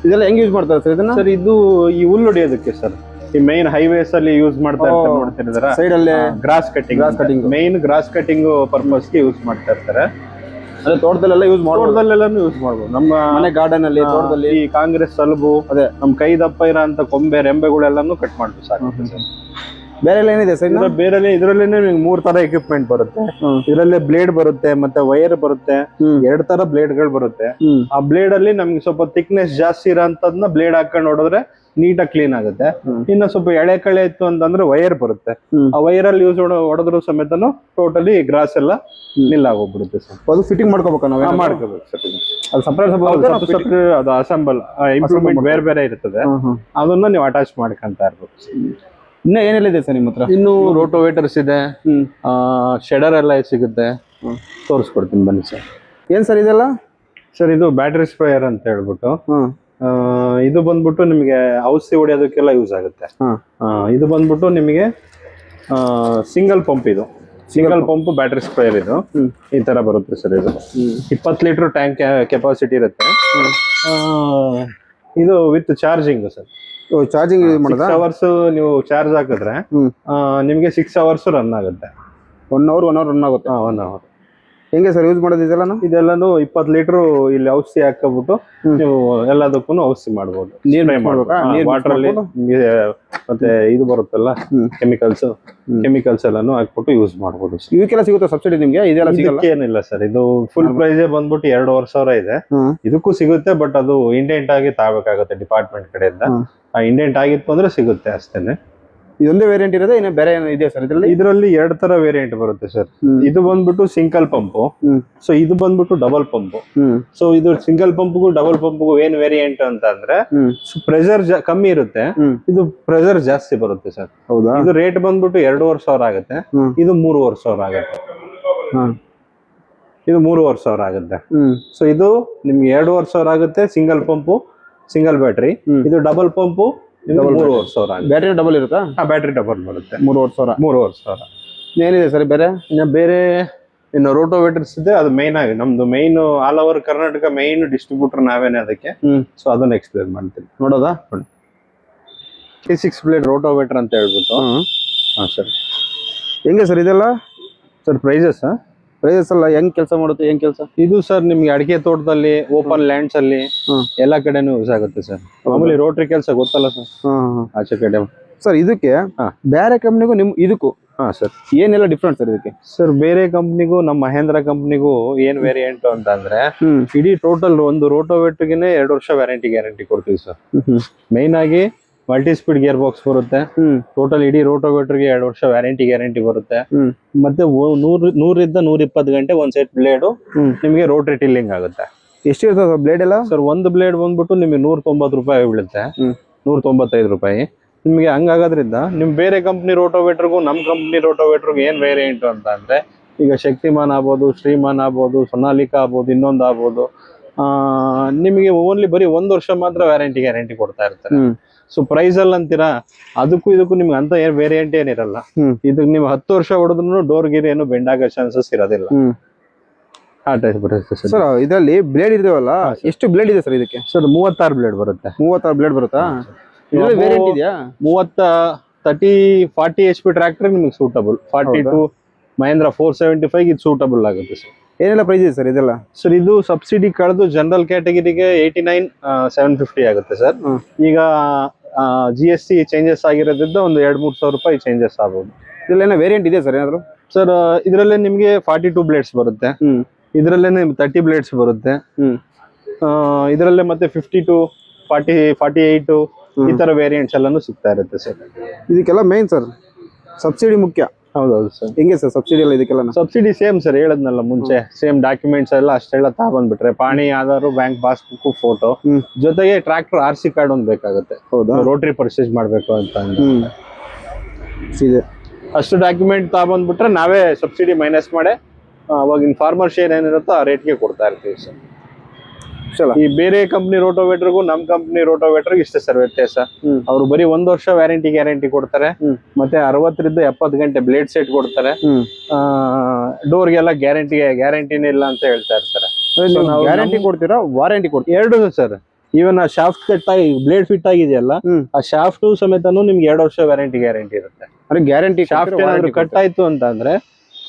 ಇದೆಲ್ಲ ಹೆಂಗ್ ಯೂಸ್ ಮಾಡ್ತಾರೆ ಸರ್ ಇದನ್ನ? ಸರ್ ಇದು ಈ ಹುಲ್ಲು ಹೊಡಿಯೋದಕ್ಕೆ ಸರ್. ಈ ಮೈನ್ ಹೈವೇಸ್ ಅಲ್ಲಿ ಯೂಸ್ ಮಾಡ್ತಾ ಇರ್ತಾರೆ ಸೈಡ್ ಅಲ್ಲಿ grass cutting grass cutting. Main grass cutting ಪರ್ಪಸ್ಗೆ use ಮಾಡ್ತಾ ಇರ್ತಾರೆ. ಅದೇ ತೋಟದಲ್ಲೆಲ್ಲ ಯೂಸ್ ಮಾಡ್ಬೋದು. ತೋಟದಲ್ಲೆಲ್ಲಾನು ಯೂಸ್ ಮಾಡ್ಬೋದು. ನಮ್ಮ ಮನೆ ಗಾರ್ಡನ್ ಅಲ್ಲಿ ತೋಟದಲ್ಲಿ. ಈ ಕಾಂಗ್ರೆಸ್ ಸಲಬು ಅದೇ. ನಮ್ ಕೈ ದಪ್ಪ ಇರೋಂತ ಕೊಂಬೆ ರೆಂಬೆಗಳೆಲ್ಲಾನು ಕಟ್ ಮಾಡ್ಬೋದು ಸಾಕು. ಸರ್ ಬೇರೆ ಏನಿದೆ ಸರ್ ಇದ್ರ ಬೇರೆ ಇದ್ರಲ್ಲೇ ನಿಮ್ಗೆ ಮೂರ್ ತರ ಎಕ್ವಿಪ್ಮೆಂಟ್ ಬರುತ್ತೆ. ಇದರಲ್ಲೇ ಬ್ಲೇಡ್ ಬರುತ್ತೆ ಮತ್ತೆ ವೈರ್ ಬರುತ್ತೆ ಎರಡ್ ತರ ಬ್ಲೇಡ್ಗಳು ಬರುತ್ತೆ. ಆ ಬ್ಲೇಡ್ ಅಲ್ಲಿ ನಮ್ಗೆ ಸ್ವಲ್ಪ ಥಿಕ್ನೆಸ್ ಜಾಸ್ತಿ ಇರೋಂತದ್ನ ಬ್ಲೇಡ್ ಹಾಕೊಂಡ್ ಹೊಡೆದ್ರೆ ನೀಟಾಗಿ ಕ್ಲೀನ್ ಆಗುತ್ತೆ. ಇನ್ನು ಸ್ವಲ್ಪ ಎಳೆ ಕಳೆ ಇತ್ತು ಅಂತಂದ್ರೆ ವೈರ್ ಬರುತ್ತೆ. ಆ ವೈರ್ ಅಲ್ಲಿ ಯೂಸ್ ಹೊಡೆದ್ರು ಸಮೇತನು ಟೋಟಲಿ ಗ್ರಾಸ್ ಎಲ್ಲ ನಿಲ್ಲ ನಿಲ್ಲಾಗೋಗ್ಬಿಡುತ್ತೆ ಸರ್ ಅದು ಫಿಟ್ಟಿಂಗ್ ಮಾಡ್ಕೋಬೇಕು ನಾವು ಮಾಡ್ಕೋಬೇಕು ಸರ್ ಅದು ಸಪ್ರೇಟ್ ಅದು ಅಸೆಂಬಲ್ ಇಂಪ್ರೂವ್ಮೆಂಟ್ ಬೇರೆ ಬೇರೆ ಇರ್ತದೆ. ಅದನ್ನ ನೀವು ಅಟ್ಯಾಚ್ ಮಾಡ್ಕೊಂತ ಇರ್ಬೇಕು ಇನ್ನ ಏನೆಲ್ಲ ಇದೆ ಸರ್ ನಿಮ್ಮ ಹತ್ರ? ಇನ್ನು ರೋಟೋವೇಟರ್ಸ್ ಇದೆ. ಶೆಡರ್ ಎಲ್ಲ ಸಿಗುತ್ತೆ. ತೋರಿಸ್ಕೊಡ್ತೀನಿ ಬನ್ನಿ ಸರ್ ಏನ್ ಸರ್ ಇದೆಲ್ಲ? ಸರ್ ಇದು ಬ್ಯಾಟ್ರಿ ಸ್ಪ್ರೇಯರ್ ಅಂತ ಹೇಳ್ಬಿಟ್ಟು ಇದು ಬಂದ್ಬಿಟ್ಟು ನಿಮಗೆ ಔಷಧಿ ಹೊಡೆಯೋದಕ್ಕೆಲ್ಲ ಯೂಸ್ ಆಗುತ್ತೆ. ಇದು ಬಂದ್ಬಿಟ್ಟು ನಿಮಗೆ ಸಿಂಗಲ್ ಪಂಪ್ ಇದು. ಸಿಂಗಲ್ ಪಂಪ್ ಬ್ಯಾಟ್ರಿ ಸ್ಪ್ರೇಯರ್ ಇದು. ಈ ತರ ಬರುತ್ತೆ ಸರ್ ಇದು. ಇಪ್ಪತ್ತು ಲೀಟರ್ ಟ್ಯಾಂಕ್ ಕೆಪಾಸಿಟಿ ಇರುತ್ತೆ. ಇದು with charging sir. Charging hours ನೀವು ಚಾರ್ಜ್ ಹಾಕಿದ್ರೆ ನಿಮಗೆ ಸಿಕ್ಸ್ ಅವರ್ಸ್ ರನ್ ಆಗುತ್ತೆ. One hour one hour run ಆಗುತ್ತೆ. ಒನ್ ಅವರ್ ಹೆಂಗೆ ಸರ್ ಯೂಸ್ ಮಾಡೋದು ಇದೆಲ್ಲಾನು? ಇದೆಲ್ಲಾನು ಇಪ್ಪತ್ತು ಲೀಟರ್ ಇಲ್ಲಿ ಔಷಧಿ ಹಾಕಬಿಟ್ಟು. ನೀವು ಎಲ್ಲದಕ್ಕೂ ಔಷಧಿ ಮಾಡ್ಬೋದು. ನೀರು ವಾಟರ್ ಅಲ್ಲಿ ಮತ್ತೆ ಇದು ಬರುತ್ತಲ್ಲ ಕೆಮಿಕಲ್ಸ್ ಕೆಮಿಕಲ್ಸ್ ಎಲ್ಲಾನು ಹಾಕ್ಬಿಟ್ಟು ಯೂಸ್ ಮಾಡ್ಬೋದು ಇದಕ್ಕೆಲ್ಲ ಇವಕ್ಕೆಲ್ಲ ಸಿಗುತ್ತೆ ಸಬ್ಸಿಡಿ ನಿಮ್ಗೆ? ಇದೆಲ್ಲ ಸಿಗಲ್ಲ? ಇದಕ್ಕೆ ಏನಿಲ್ಲ ಸರ್. ಇದು ಫುಲ್ ಪ್ರೈಸ್ ಬಂದ್ಬಿಟ್ಟು ಎರಡೂವರೆ ಸಾವಿರ ಇದೆ. ಇದಕ್ಕೂ ಸಿಗುತ್ತೆ ಬಟ್ ಅದು ಇಂಡೆಂಟ್ ಆಗಿ ತಾಬೇಕಾಗುತ್ತೆ ಡಿಪಾರ್ಟ್ಮೆಂಟ್ ಕಡೆಯಿಂದ. ಆ ಇಂಡೆಂಟ್ ಆಗಿತ್ತು ಅಂದ್ರೆ ಸಿಗುತ್ತೆ ಅಷ್ಟೇನೆ. ಇದೊಂದೇ ವೇರಿಯಂಟ್ ಇರೋದೇ? ಇನ್ನೇ ಬೇರೆ ಏನೋ ಇದೆಯಾ ಸರ್ ಇದರಲ್ಲಿ? ಇದರಲ್ಲಿ ಎರಡ್ ತರ ವೇರಿಯಂಟ್ ಬರುತ್ತೆ ಸರ್ ಇದು ಬಂದ್ಬಿಟ್ಟು ಸಿಂಗಲ್ ಪಂಪ್ ಸೊ ಇದು ಬಂದ್ಬಿಟ್ಟು ಡಬಲ್ ಪಂಪ್ ಸೊ ಇದು ಸಿಂಗಲ್ ಪಂಪ್ಗೂ ಡಬಲ್ ಪಂಪ್ಗೂ ಏನ್ ವೇರಿಯಂಟ್ ಅಂತ ಅಂದ್ರೆ ಪ್ರೆಷರ್ ಕಮ್ಮಿ ಇರುತ್ತೆ. ಇದು ಪ್ರೆಷರ್ ಜಾಸ್ತಿ ಬರುತ್ತೆ ಸರ್ ಹೌದಾ? ಇದು ರೇಟ್ ಬಂದ್ಬಿಟ್ಟು ಎರಡೂವರೆ ಸಾವಿರ ಆಗುತ್ತೆ. ಇದು ಮೂರುವರೆ ಸಾವಿರ ಆಗುತ್ತೆ. ಇದು ಮೂರುವರೆ ಸಾವಿರ ಆಗುತ್ತೆ. ಸೊ ಇದು ನಿಮ್ಗೆ ಎರಡೂವರೆ ಸಾವಿರ ಆಗುತ್ತೆ ಸಿಂಗಲ್ ಪಂಪ್ ಸಿಂಗಲ್ ಬ್ಯಾಟ್ರಿ ಇದು ಡಬಲ್ ಪಂಪು ಮೂರುವರೆ ಸಾವಿರ ಬ್ಯಾಟ್ರಿ ಡಬಲ್ ಇರುತ್ತಾ? ಬ್ಯಾಟ್ರಿ ಡಬಲ್ ಬರುತ್ತೆ. ಮೂರುವರೆ ಸಾವಿರ. ಮೂರುವರೆ ಸಾವಿರ. ಏನಿದೆ ಸರ್ ಬೇರೆ? ಇನ್ನು ಬೇರೆ ಇನ್ನು ರೋಟೋವೇಟರ್ಸ್ ಇದೆ ಅದು ಮೈನ್ ಆಗಿ. ನಮ್ದು main all over Karnataka main distributor ನಾವೇನೆ ಅದಕ್ಕೆ. ಸೊ ಅದನ್ನ ಎಕ್ಸ್ಪ್ಲೇನ್ ಮಾಡ್ತೀನಿ. ನೋಡೋದಾ? ಟಿ ಸಿಕ್ಸ್ ಪ್ಲೇಟ್ ರೋಟೋವೇಟರ್ ಅಂತ ಹೇಳ್ಬಿಟ್ಟು. ಹಾಂ ಸರ್. ಹೆಂಗೆ ಸರ್ ಇದೆಲ್ಲ? ಸರ್ ಪ್ರೈಸಸ್ ಪ್ರೈಸಸ್ ಎಲ್ಲ ಹೆಂಗ್ ಕೆಲಸ ಮಾಡುತ್ತೆ ಹೆಂಗ್ ಕೆಲಸ? ಇದು ಸರ್ ನಿಮ್ಗೆ ಅಡಿಕೆ ತೋಟದಲ್ಲಿ ಓಪನ್ ಲ್ಯಾಂಡ್ಸ್ ಅಲ್ಲಿ ಎಲ್ಲಾ ಕಡೆನೂ ಯೂಸ್ ಆಗುತ್ತೆ ಸರ್. ಮಾಮೂಲಿ ರೋಟ್ರಿ ಕೆಲಸ ಗೊತ್ತಲ್ಲ ಸರ್? ಆಚೆ ಕಡೆ. ಸರ್ ಇದಕ್ಕೆ. ಬೇರೆ ಕಂಪ್ನಿಗೂ ನಿಮ್ ಇದಕ್ಕೂ ಹಾ ಸರ್. ಏನೆಲ್ಲ ಡಿಫ್ರೆನ್ಸ್ ಸರ್ ಇದಕ್ಕೆ? ಸರ್ ಬೇರೆ ಕಂಪ್ನಿಗೂ ನಮ್ಮ ಮಹೇಂದ್ರ ಕಂಪ್ನಿಗೂ ಏನ್ ವೇರಿಯಂಟ್ ಅಂತ ಅಂದ್ರೆ ಇಡೀ ಟೋಟಲ್ ಒಂದು ರೋಟೋವೇಟ್ರಿಗೆ ಎರಡು ವರ್ಷ ವ್ಯಾರಂಟಿ ಗ್ಯಾರಂಟಿ ಕೊಡ್ತೀವಿ ಸರ್. ಮೈನ್ ಆಗಿ ಮಲ್ಟಿ ಸ್ಪೀಡ್ ಗೇರ್ ಬಾಕ್ಸ್ ಬರುತ್ತೆ ಟೋಟಲ್ ಇಡೀ ರೋಟೋವೇಟರ್ಗೆ ಎರಡು ವರ್ಷ ವ್ಯಾರಂಟಿ ಗ್ಯಾರಂಟಿ ಬರುತ್ತೆ. ಮತ್ತೆ ನೂರ್ ನೂರಿಂದ ನೂರ ಇಪ್ಪತ್ತು ಗಂಟೆ ಒಂದ್ ಸೆಟ್ ಬ್ಲೇಡ್ ನಿಮಗೆ ರೋಟ್ರಿ ಟಿಲ್ಲಿಂಗ್ ಆಗುತ್ತೆ. ಎಷ್ಟು ಇರ್ತದೆ ಬ್ಲೇಡ್ ಎಲ್ಲ? ಸರ್ ಒಂದು ಬ್ಲೇಡ್ ಬಂದ್ಬಿಟ್ಟು ನಿಮಗೆ ನೂರ ತೊಂಬತ್ತು ರೂಪಾಯಿ ಬೀಳುತ್ತೆ. ನೂರ ತೊಂಬತ್ತೈದು ರೂಪಾಯಿ. ನಿಮಗೆ ಹಂಗಾಗೋದ್ರಿಂದ ನಿಮ್ ಬೇರೆ ಕಂಪ್ನಿ ರೋಟೋವೇಟರ್ಗೂ ನಮ್ಮ ಕಂಪ್ನಿ ರೋಟೋವೇಟರ್ಗೂ ಏನ್ ವೇರಿಯಂಟ್ ಅಂತ ಅಂದ್ರೆ ಈಗ ಶಕ್ತಿಮಾನ್ ಆಗ್ಬೋದು ಶ್ರೀಮಾನ್ ಆಗ್ಬೋದು ಸೋನಾಲಿಕಾ ಆಗ್ಬೋದು ಇನ್ನೊಂದು ಆಗ್ಬೋದು. ಆ, ನಿಮಗೆ ಓನ್ಲಿ ಬರೀ ಒಂದ್ ವರ್ಷ ಮಾತ್ರ ವ್ಯಾರಂಟಿ ಗ್ಯಾರಂಟಿ ಕೊಡ್ತಾ ಇರ್ತಾರೆ. ಸೊ ಪ್ರೈಸ್ ಅಲ್ಲಿ ಅಂತೀರಾ ಅದಕ್ಕೂ ಇದಕ್ಕೂ ನಿಮ್ಗೆ ಅಂತ ಏನ್ ವೇರಿಯಂಟ್ ಏನಿರಲ್ಲ ಇದಕ್ ಇದಕ್ಕೆ ನೀವು ಹತ್ತು ವರ್ಷ ಹೊಡೆದ್ರು ಡೋರ್ ಗಿರ್ ಏನು ಬೆಂಡ್ ಆಗೋ ಚಾನ್ಸಸ್ ಇರೋದಿಲ್ಲ. ಸರ್ ಇದರಲ್ಲಿ ಬ್ಲೇಡ್ ಇದಾವಲ್ಲ ಎಷ್ಟು ಬ್ಲೇಡ್ ಇದೆ ಸರ್ ಇದಕ್ಕೆ? ಸರ್ ಮೂವತ್ತಾರು ಬ್ಲೇಡ್ ಬರುತ್ತೆ. ಮೂವತ್ತಾರು ಬ್ಲೇಡ್ ಬರುತ್ತಾ? ವೇರಿಯಂಟ್ ಇದೆಯಾ? ಮೂವತ್ತ thirty forty H P tractor ನಿಮಗೆ suitable forty? To Mahindra four seventy five ಇದು ಸೂಟಬಲ್ ಆಗುತ್ತೆ ಸರ್ ಏನೆಲ್ಲ ಪ್ರೈಸ್ ಇದೆ ಸರ್ ಇದೆಲ್ಲ? ಸರ್ ಇದು ಸಬ್ಸಿಡಿ ಕಳೆದು ಜನರಲ್ ಕ್ಯಾಟಗರಿಗೆ ಏಯ್ಟಿ ನೈನ್ ಸೆವೆನ್ ಫಿಫ್ಟಿ ಆಗುತ್ತೆ ಸರ್ ಈಗ ಜಿ ಎಸ್ ಟಿ ಚೇಂಜಸ್ ಆಗಿರೋದ್ರಿಂದ ಒಂದು ಎರಡು ಮೂರು ಸಾವಿರ ರೂಪಾಯಿ ಚೇಂಜಸ್ ಆಗ್ಬೋದು. ಇದರಲ್ಲಿ ಏನೋ ವೇರಿಯಂಟ್ ಇದೆ ಸರ್ ಏನಾದ್ರು? ಸರ್ ಇದರಲ್ಲೇ ನಿಮಗೆ ಫಾರ್ಟಿ ಟೂ ಬ್ಲೇಡ್ಸ್ ಬರುತ್ತೆ ಇದರಲ್ಲೇ ತರ್ಟಿ ಬ್ಲೇಡ್ಸ್ ಬರುತ್ತೆ. ಇದರಲ್ಲೇ ಮತ್ತೆ fifty two forty forty eight ಈ ತರ ವೇರಿಯಂಟ್ಸ್ ಎಲ್ಲಾನು ಸಿಗ್ತಾ ಇರುತ್ತೆ ಸರ್ ಇದಕ್ಕೆಲ್ಲ ಮೇನ್ ಸರ್ ಸಬ್ಸಿಡಿ ಮುಖ್ಯ. ಹೌದೌದು ಸರ್. ಹೆಂಗೆ ಸರ್ ಸಬ್ಸಿಡಿ ಎಲ್ಲ ಇದಕ್ಕೆಲ್ಲ ಸಬ್ಸಿಡಿ ಸೇಮ್ ಸರ್ ಹೇಳದ್ನಲ್ಲ ಮುಂಚೆ. ಸೇಮ್ ಡಾಕ್ಯುಮೆಂಟ್ಸ್ ಎಲ್ಲ ಅಷ್ಟೆಲ್ಲ ತಗೊಂಡ್ಬಿಟ್ರೆ ಪಾಣಿ ಆಧಾರ್ ಬ್ಯಾಂಕ್ ಪಾಸ್ಬುಕ್ ಫೋಟೋ ಜೊತೆಗೆ ಟ್ರಾಕ್ಟರ್ ಆರ್ ಸಿ ಕಾರ್ಡ್ ಒಂದು ಬೇಕಾಗುತ್ತೆ. ಹೌದಾ? ರೋಟ್ರಿ ಪರ್ಚೇಸ್ ಮಾಡಬೇಕು ಅಂತ ಅಂದ್ರೆ ಹ್ಮ್. ಇದೆ. ಅಷ್ಟು ಡಾಕ್ಯುಮೆಂಟ್ ತಗೊಂಡ್ಬಿಟ್ರೆ ನಾವೇ ಸಬ್ಸಿಡಿ ಮೈನಸ್ ಮಾಡಿ ಅವಾಗಿನ ಫಾರ್ಮರ್ ಶೇರ್ ಏನಿರುತ್ತೋ ಆ ರೇಟ್ಗೆ ಕೊಡ್ತಾ ಇರ್ತೀವಿ ಸರ್ ಈ ಬೇರೆ ಕಂಪ್ನಿ ರೋಟೋವೇಟರ್ಗೂ ನಮ್ ಕಂಪ್ನಿ ರೋಟೋವೇಟರ್ ಇಷ್ಟೇ ಸರ್ ವ್ಯತ್ಯಾಸ. ಅವ್ರು ಬರೀ ಒಂದ್ ವರ್ಷ ವ್ಯಾರಂಟಿ ಗ್ಯಾರಂಟಿ ಕೊಡ್ತಾರೆ. ಮತ್ತೆ ಅರವತ್ತರಿಂದ ಎಪ್ಪತ್ ಗಂಟೆ ಬ್ಲೇಡ್ ಸೆಟ್ ಕೊಡ್ತಾರೆ. ಡೋರ್ ಡೋರ್ಗೆಲ್ಲ ಗ್ಯಾರಂಟಿ ಗ್ಯಾರಂಟಿನೇ ಇಲ್ಲ ಅಂತ ಹೇಳ್ತಾ ಇರ್ತಾರೆ ಗ್ಯಾರಂಟಿ ಕೊಡ್ತೀರಾ ವಾರಂಟಿ ಕೊಡ್ತೀರಾ? ಎರಡು ಸರ್ ಈವನ್ ಆ ಶಾಫ್ಟ್ ಕಟ್ ಆಗಿ ಬ್ಲೇಡ್ ಫಿಟ್ ಆಗಿದೆಯಲ್ಲ ಆ ಶಾಫ್ಟ್ ಸಮೇತನು ನಿಮ್ಗೆ ಎರಡು ವರ್ಷ ವ್ಯಾರಂಟಿ ಗ್ಯಾರಂಟಿ ಇರುತ್ತೆ. ಅಂದ್ರೆ ಗ್ಯಾರಂಟಿ ಶಾಫ್ಟ್ ಏನಾದ್ರು ಕಟ್ ಆಯ್ತು ಅಂತ ಅಂದ್ರೆ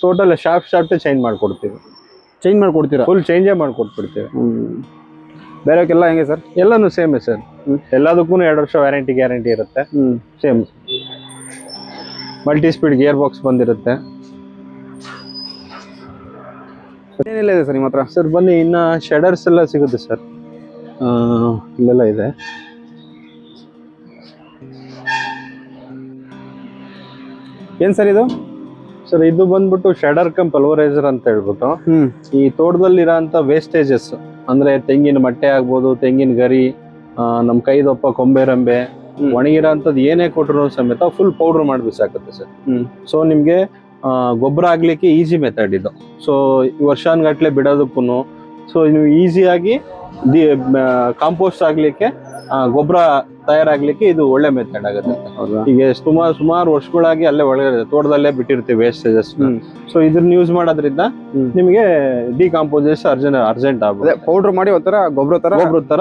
ಟೋಟಲ್ ಶಾಫ್ಟ್ ಶಾಫ್ಟ್ ಚೇಂಜ್ ಮಾಡ್ಕೊಡ್ತೀವಿ. ಚೇಂಜ್ ಮಾಡ್ಕೊಡ್ತೀರಾ? ಫುಲ್ ಚೇಂಜೇ ಮಾಡ್ಕೊಟ್ಬಿಡ್ತೀವಿ. ಬೇರೆಕ್ಕೆಲ್ಲ ಹೆಂಗೆ ಸರ್? ಎಲ್ಲಾನು ಸೇಮ್ ಸರ್. ಎಲ್ಲದಕ್ಕೂ ಎರಡು ವರ್ಷ ವ್ಯಾರಂಟಿ ಗ್ಯಾರಂಟಿ ಇರುತ್ತೆ. Same multi speed gear box ಬಂದಿರುತ್ತೆ. ಏನೆಲ್ಲ ಇದೆ ಸರ್ ನಿಮ್ಮ ಹತ್ರ? ಸರ್ ಬನ್ನಿ ಇನ್ನು ಶೆಡರ್ಸ್ ಎಲ್ಲ ಸಿಗುತ್ತೆ ಸರ್. ಇಲ್ಲೆಲ್ಲ ಇದೆ. ಏನು ಸರ್ ಇದು? ಸರ್ ಇದು ಬಂದ್ಬಿಟ್ಟು ಶೆಡರ್ ಕಂಪ್ ಪಲ್ವರೈಸರ್ ಅಂತ ಹೇಳ್ಬಿಟ್ಟು ಹ್ಞೂ ಈ ತೋಟದಲ್ಲಿರೋಂಥ ವೇಸ್ಟೇಜಸ್ ಅಂದ್ರೆ ತೆಂಗಿನ ಮಟ್ಟೆ ಆಗ್ಬೋದು ತೆಂಗಿನ ಗರಿ ನಮ್ಮ ನಮ್ ಕೈದೊಪ್ಪ ಕೊಂಬೆ ರಂಬೆ ಒಣಗಿರೋ ಒಣಗಿರೋಂಥದ್ದು ಏನೇ ಕೊಟ್ಟರು ಸಮೇತ ಫುಲ್ ಪೌಡರ್ ಮಾಡಿ ಬಿಸಾಕತ್ತೆ ಸರ್. ಸೊ ನಿಮಗೆ ಗೊಬ್ಬರ ಆಗ್ಲಿಕ್ಕೆ ಈಸಿ ಮೆಥಡ್ ಇದು. ಸೊ ವರ್ಷಾನ್ಗಟ್ಲೆ ಬಿಡೋದಕ್ಕೂ ಸೊ ನೀವು ಈಸಿಯಾಗಿ ದಿ ಕಾಂಪೋಸ್ಟ್ ಆಗ್ಲಿಕ್ಕೆ ಗೊಬ್ಬರ ತಯಾರಾಗ್ಲಿಕ್ಕೆ ಇದು ಒಳ್ಳೆ ಮೆಥಡ್ ಆಗುತ್ತೆ. ಹೀಗೆ ಈಗ ಸುಮಾರು ಸುಮಾರು ವರ್ಷಗಳಾಗಿ ಅಲ್ಲೇ ಒಳಗಡೆ ತೋಟದಲ್ಲೇ ಬಿಟ್ಟಿರ್ತೀವಿ ವೇಸ್ಟೇಜಸ್ ಸೊ ಇದನ್ನ ಯೂಸ್ ಮಾಡೋದ್ರಿಂದ. ನಿಮಗೆ ಡಿಕಾಂಪೋಸಸ್ ಅರ್ಜೆಂಟ್ ಅರ್ಜೆಂಟ್ ಆಗುತ್ತೆ ಪೌಡರ್ ಮಾಡಿ ಒಂಥರ ಗೊಬ್ಬರ ತರ ಗೊಬ್ಬರ ತರ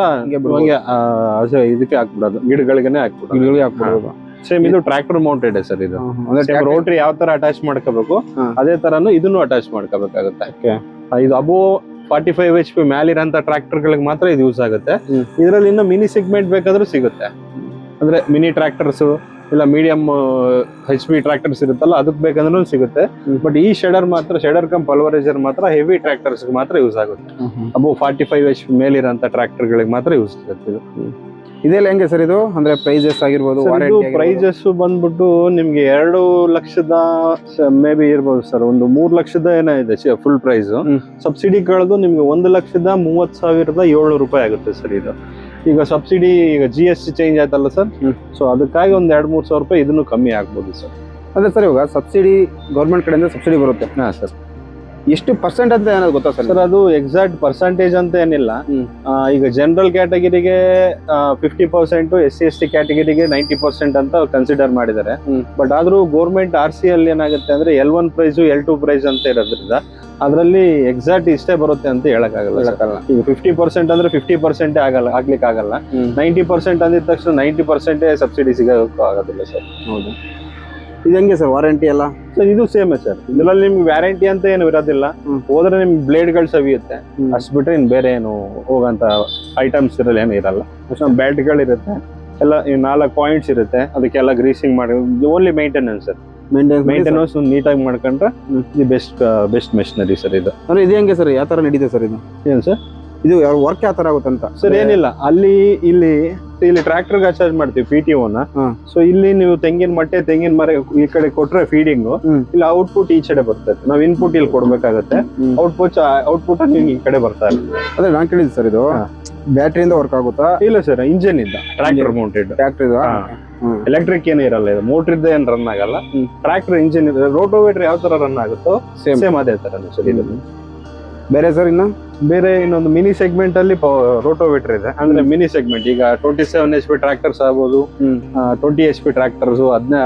ಇದಕ್ಕೆ ಹಾಕ್ಬಿಡೋದು. ಗಿಡಗಳಿಗೆನೆ ಹಾಕ್ಬಿಡೋದು. ಗಿಡಗಳಿಗೆ ಹಾಕ್ಬಿಡೋದು. ಸೇಮ್ ಇದು ಟ್ರಾಕ್ಟರ್ ಮೌಂಟೆಡ್ ಸರ್ ಇದು. ರೋಟ್ರಿ ಯಾವ ತರ ಅಟ್ಯಾಚ್ ಮಾಡ್ಕೋಬೇಕು ಅದೇ ತರನು ಇದನ್ನು ಅಟ್ಯಾಚ್ ಮಾಡ್ಕೋಬೇಕಾಗುತ್ತೆ. ಇದು above forty five H P ಮ್ಯಾಲಿರೋಂಥ tractor ಗಳಿಗೆ ಮಾತ್ರ ಇದು ಯೂಸ್ ಆಗುತ್ತೆ. ಇದರಲ್ಲಿ ಇನ್ನು ಮಿನಿ ಸೆಗ್ಮೆಂಟ್ ಬೇಕಾದರೂ ಸಿಗುತ್ತೆ. ಅಂದ್ರೆ ಮಿನಿ ಟ್ರಾಕ್ಟರ್ಸ್ ಇಲ್ಲ ಮೀಡಿಯಂ ಹೆಚ್ ಪಿ ಟ್ರಾಕ್ಟರ್ಸ್ ಇರುತ್ತಲ್ಲ ಅದಕ್ಕೆ ಬೇಕಂದ್ರೂ ಸಿಗುತ್ತೆ. ಬಟ್ ಈ ಶೆಡರ್ ಮಾತ್ರ ಶೆಡರ್ ಕಮ್ ಪಲ್ವರೈಸರ್ ಮಾತ್ರ ಹೆವಿ ಟ್ರಾಕ್ಟರ್ಸ್ ಮಾತ್ರ ಯೂಸ್ ಆಗುತ್ತೆ. Above forty five H P ಮೇಲಿರೋಂಥ tractor ಗಳಿಗೆ ಮಾತ್ರ ಯೂಸ್ ಆಗುತ್ತೆ ಇದು. ಇದೆಲ್ಲ ಹೆಂಗೆ ಸರ್ ಇದು? ಅಂದ್ರೆ ಪ್ರೈಸಸ್ ಆಗಿರ್ಬೋದು ವಾರಂಟಿ ಪ್ರೈಸಸ್ ಬಂದ್ಬಿಟ್ಟು ನಿಮ್ಗೆ ಎರಡು ಲಕ್ಷದ ಮೇ ಬಿ ಇರ್ಬೋದು ಸರ್. ಒಂದು ಮೂರು ಲಕ್ಷದ ಏನೋ ಇದೆ ಫುಲ್ ಪ್ರೈಸ್ ಸಬ್ಸಿಡಿ ಕಳೆದು ನಿಮ್ಗೆ ಒಂದು ಲಕ್ಷದ ಮೂವತ್ ಸಾವಿರದ ಏಳ್ನೂರು ರೂಪಾಯಿ ಆಗುತ್ತೆ ಸರ್ ಇದು. ಈಗ ಸಬ್ಸಿಡಿ ಈಗ ಜಿ ಎಸ್ ಟಿ ಚೇಂಜ್ ಆಯ್ತಲ್ಲ ಸರ್. ಸೊ ಅದಕ್ಕಾಗಿ ಒಂದ್ ಎರಡ್ ಮೂರ್ ಸಾವಿರ ರೂಪಾಯಿ ಇದನ್ನು ಕಮ್ಮಿ ಆಗ್ಬೋದು ಸರ್. ಅಂದ್ರೆ ಸರ್ ಇವಾಗ ಸಬ್ಸಿಡಿ ಗೌರ್ಮೆಂಟ್ ಕಡೆಯಿಂದ ಸಬ್ಸಿಡಿ ಬರುತ್ತೆ. ಹಾ ಸರ್. ಎಷ್ಟು ಪರ್ಸೆಂಟ್ ಅಂತ ಏನಾದ್ರು ಗೊತ್ತಾ ಸರ್ ಸರ್ ಅದು ಎಕ್ಸಾಕ್ಟ್ ಪರ್ಸೆಂಟೇಜ್ ಅಂತ ಏನಿಲ್ಲ ಆ, ಈಗ general ಕ್ಯಾಟಗರಿಗೆ fifty percent S C S T ಕ್ಯಾಟಗರಿಗೆ ninety percent ಅಂತ ಕನ್ಸಿಡರ್ ಮಾಡಿದ್ದಾರೆ ಹ್ಮ್. ಬಟ್ ಆದ್ರೂ ಗೌರ್ಮೆಂಟ್ ಆರ್ ಸಿ ಅಲ್ಲಿ ಏನಾಗುತ್ತೆ ಅಂದ್ರೆ L one price L two price ಅಂತ ಇರೋದ್ರಿಂದ ಅದರಲ್ಲಿ ಎಕ್ಸಾಕ್ಟ್ ಇಷ್ಟೇ ಬರುತ್ತೆ ಅಂತ ಹೇಳಕ್ಕಾಗಲ್ಲ sir. ಹೇಳಕ್ಕಾಗಲ್ಲ. ಈಗ ಫಿಫ್ಟಿ ಪರ್ಸೆಂಟ್ ಅಂದ್ರೆ ಫಿಫ್ಟಿ ಪರ್ಸೆಂಟ್ ಆಗಲ್ಲ ಆಗ್ಲಿಕ್ಕೆ ಆಗಲ್ಲ ಹ್ಮ್. ನೈಂಟಿ ಪರ್ಸೆಂಟ್ ಅಂದಿದ ತಕ್ಷಣ ನೈಂಟಿ ಪರ್ಸೆಂಟ್ ಸಬ್ಸಿಡಿ ಸಿಗೋಕ್ಕೂ ಆಗೋದಿಲ್ಲ ಸರ್ ಹೌದು ಇದು ಹೆಂಗೆ ಸರ್ ವಾರಂಟಿ ಎಲ್ಲ? ಸರ್ ಇದು ಸೇಮ್ ಸರ್. ಇದರಲ್ಲಿ ನಿಮ್ಗೆ ವ್ಯಾರಂಟಿ ಅಂತ ಏನು ಇರೋದಿಲ್ಲ. ಹೋದ್ರೆ ನಿಮ್ಗೆ ಬ್ಲೇಡ್ಗಳು ಸವಿಯುತ್ತೆ. ಅಷ್ಟು ಬಿಟ್ರೆ ಇನ್ ಬೇರೆ ಏನು ಹೋಗಂತ ಐಟಮ್ಸ್ ಇರಲ್ಲ ಏನು ಇರಲ್ಲ. ಬೆಲ್ಟ್ಗಳಿರುತ್ತೆ ಎಲ್ಲ ಈ ನಾಲ್ಕು ಪಾಯಿಂಟ್ಸ್ ಇರುತ್ತೆ. ಅದಕ್ಕೆಲ್ಲ ಗ್ರೀಸಿಂಗ್ ಮಾಡಿ only maintenance sir. Maintenance maintenance ನೀಟಾಗಿ ಮಾಡ್ಕೊಂಡ್ರೆ. ಬೆಸ್ಟ್ ಬೆಸ್ಟ್ ಮೆಷಿನರಿ ಸರ್ ಇದು. ಅಂದ್ರೆ ಇದು ಹೆಂಗೆ ಸರ್? ಯಾವ ತರ ನಡೀತದೆ ಸರ್ ಇದು? ಏನು ಸರ್? ಇದು ವರ್ಕ್ ಯಾವ ತರ ಆಗುತ್ತೆ ಅಂತ ಸರ್ ಏನಿಲ್ಲ. ಅಲ್ಲಿ ಇಲ್ಲಿ ಇಲ್ಲಿ ಟ್ರಾಕ್ಟರ್ ಚಾರ್ಜ್ ಮಾಡ್ತೀವಿ ಪಿ ಟಿ ಓನ ಸೊ ಇಲ್ಲಿ ನೀವು ತೆಂಗಿನ ಮಟ್ಟೆ ತೆಂಗಿನ ಮರ ಈ ಕಡೆ ಕೊಟ್ರೆ ಫೀಡಿಂಗ್. ಇಲ್ಲಿ ಔಟ್ಪುಟ್ ಈ ಕಡೆ ಬರ್ತದೆ. ನಾವು ಇನ್ಪುಟ್ ಇಲ್ಲಿ ಕೊಡ್ಬೇಕಾಗತ್ತೆ. ಔಟ್ಪುಟ್ ಔಟ್ಪುಟ್ ನಿಮ್ಗೆ ಈ ಕಡೆ ಬರ್ತಾ ಇರುತ್ತೆ. ಅದೇ ನಾನ್ ಕೇಳಿದ್ ಸರ್ ಇದು. ಬ್ಯಾಟ್ರಿಯಿಂದ ವರ್ಕ್ ಆಗುತ್ತಾ? ಇಲ್ಲ ಸರ್ ಇಂಜಿನ್ ಇಂದ. ಟ್ರಾಕ್ಟರ್ ಮೌಂಟೆಡ್ ಟ್ರಾಕ್ಟರ್ ಇದು? ಎಲೆಕ್ಟ್ರಿಕ್ ಏನು ಇರಲ್ಲ ಇದು. ಮೋಟರ್ ಇದ್ದ ಏನ್ ರನ್ ಆಗಲ್ಲ. ಟ್ರಾಕ್ಟರ್ ಇಂಜಿನ್ ಇದೆ ರೋಟೋವೇಟರ್ ಯಾವ ತರ ರನ್ ಆಗುತ್ತೋ ಸೇಮ್ ಸೇಮ್ ಅದೇ ತರ ಸರ್ ಇದು. ಬೇರೆ ಸರ್ ಇನ್ನು? ಬೇರೆ ಇನ್ನೊಂದು ಮಿನಿ ಸೆಗ್ಮೆಂಟ್ ಅಲ್ಲಿ ರೋಟೋವೇಟರ್ ಇದೆ. ಅಂದ್ರೆ ಮಿನಿ ಸೆಗ್ಮೆಂಟ್ ಈಗ twenty seven H P tractors ಆಗ್ಬೋದು. ಟ್ವೆಂಟಿ ಎಚ್ ಪಿ ಟ್ರಾಕ್ಟರ್ಸ್ ಅದನ್ನ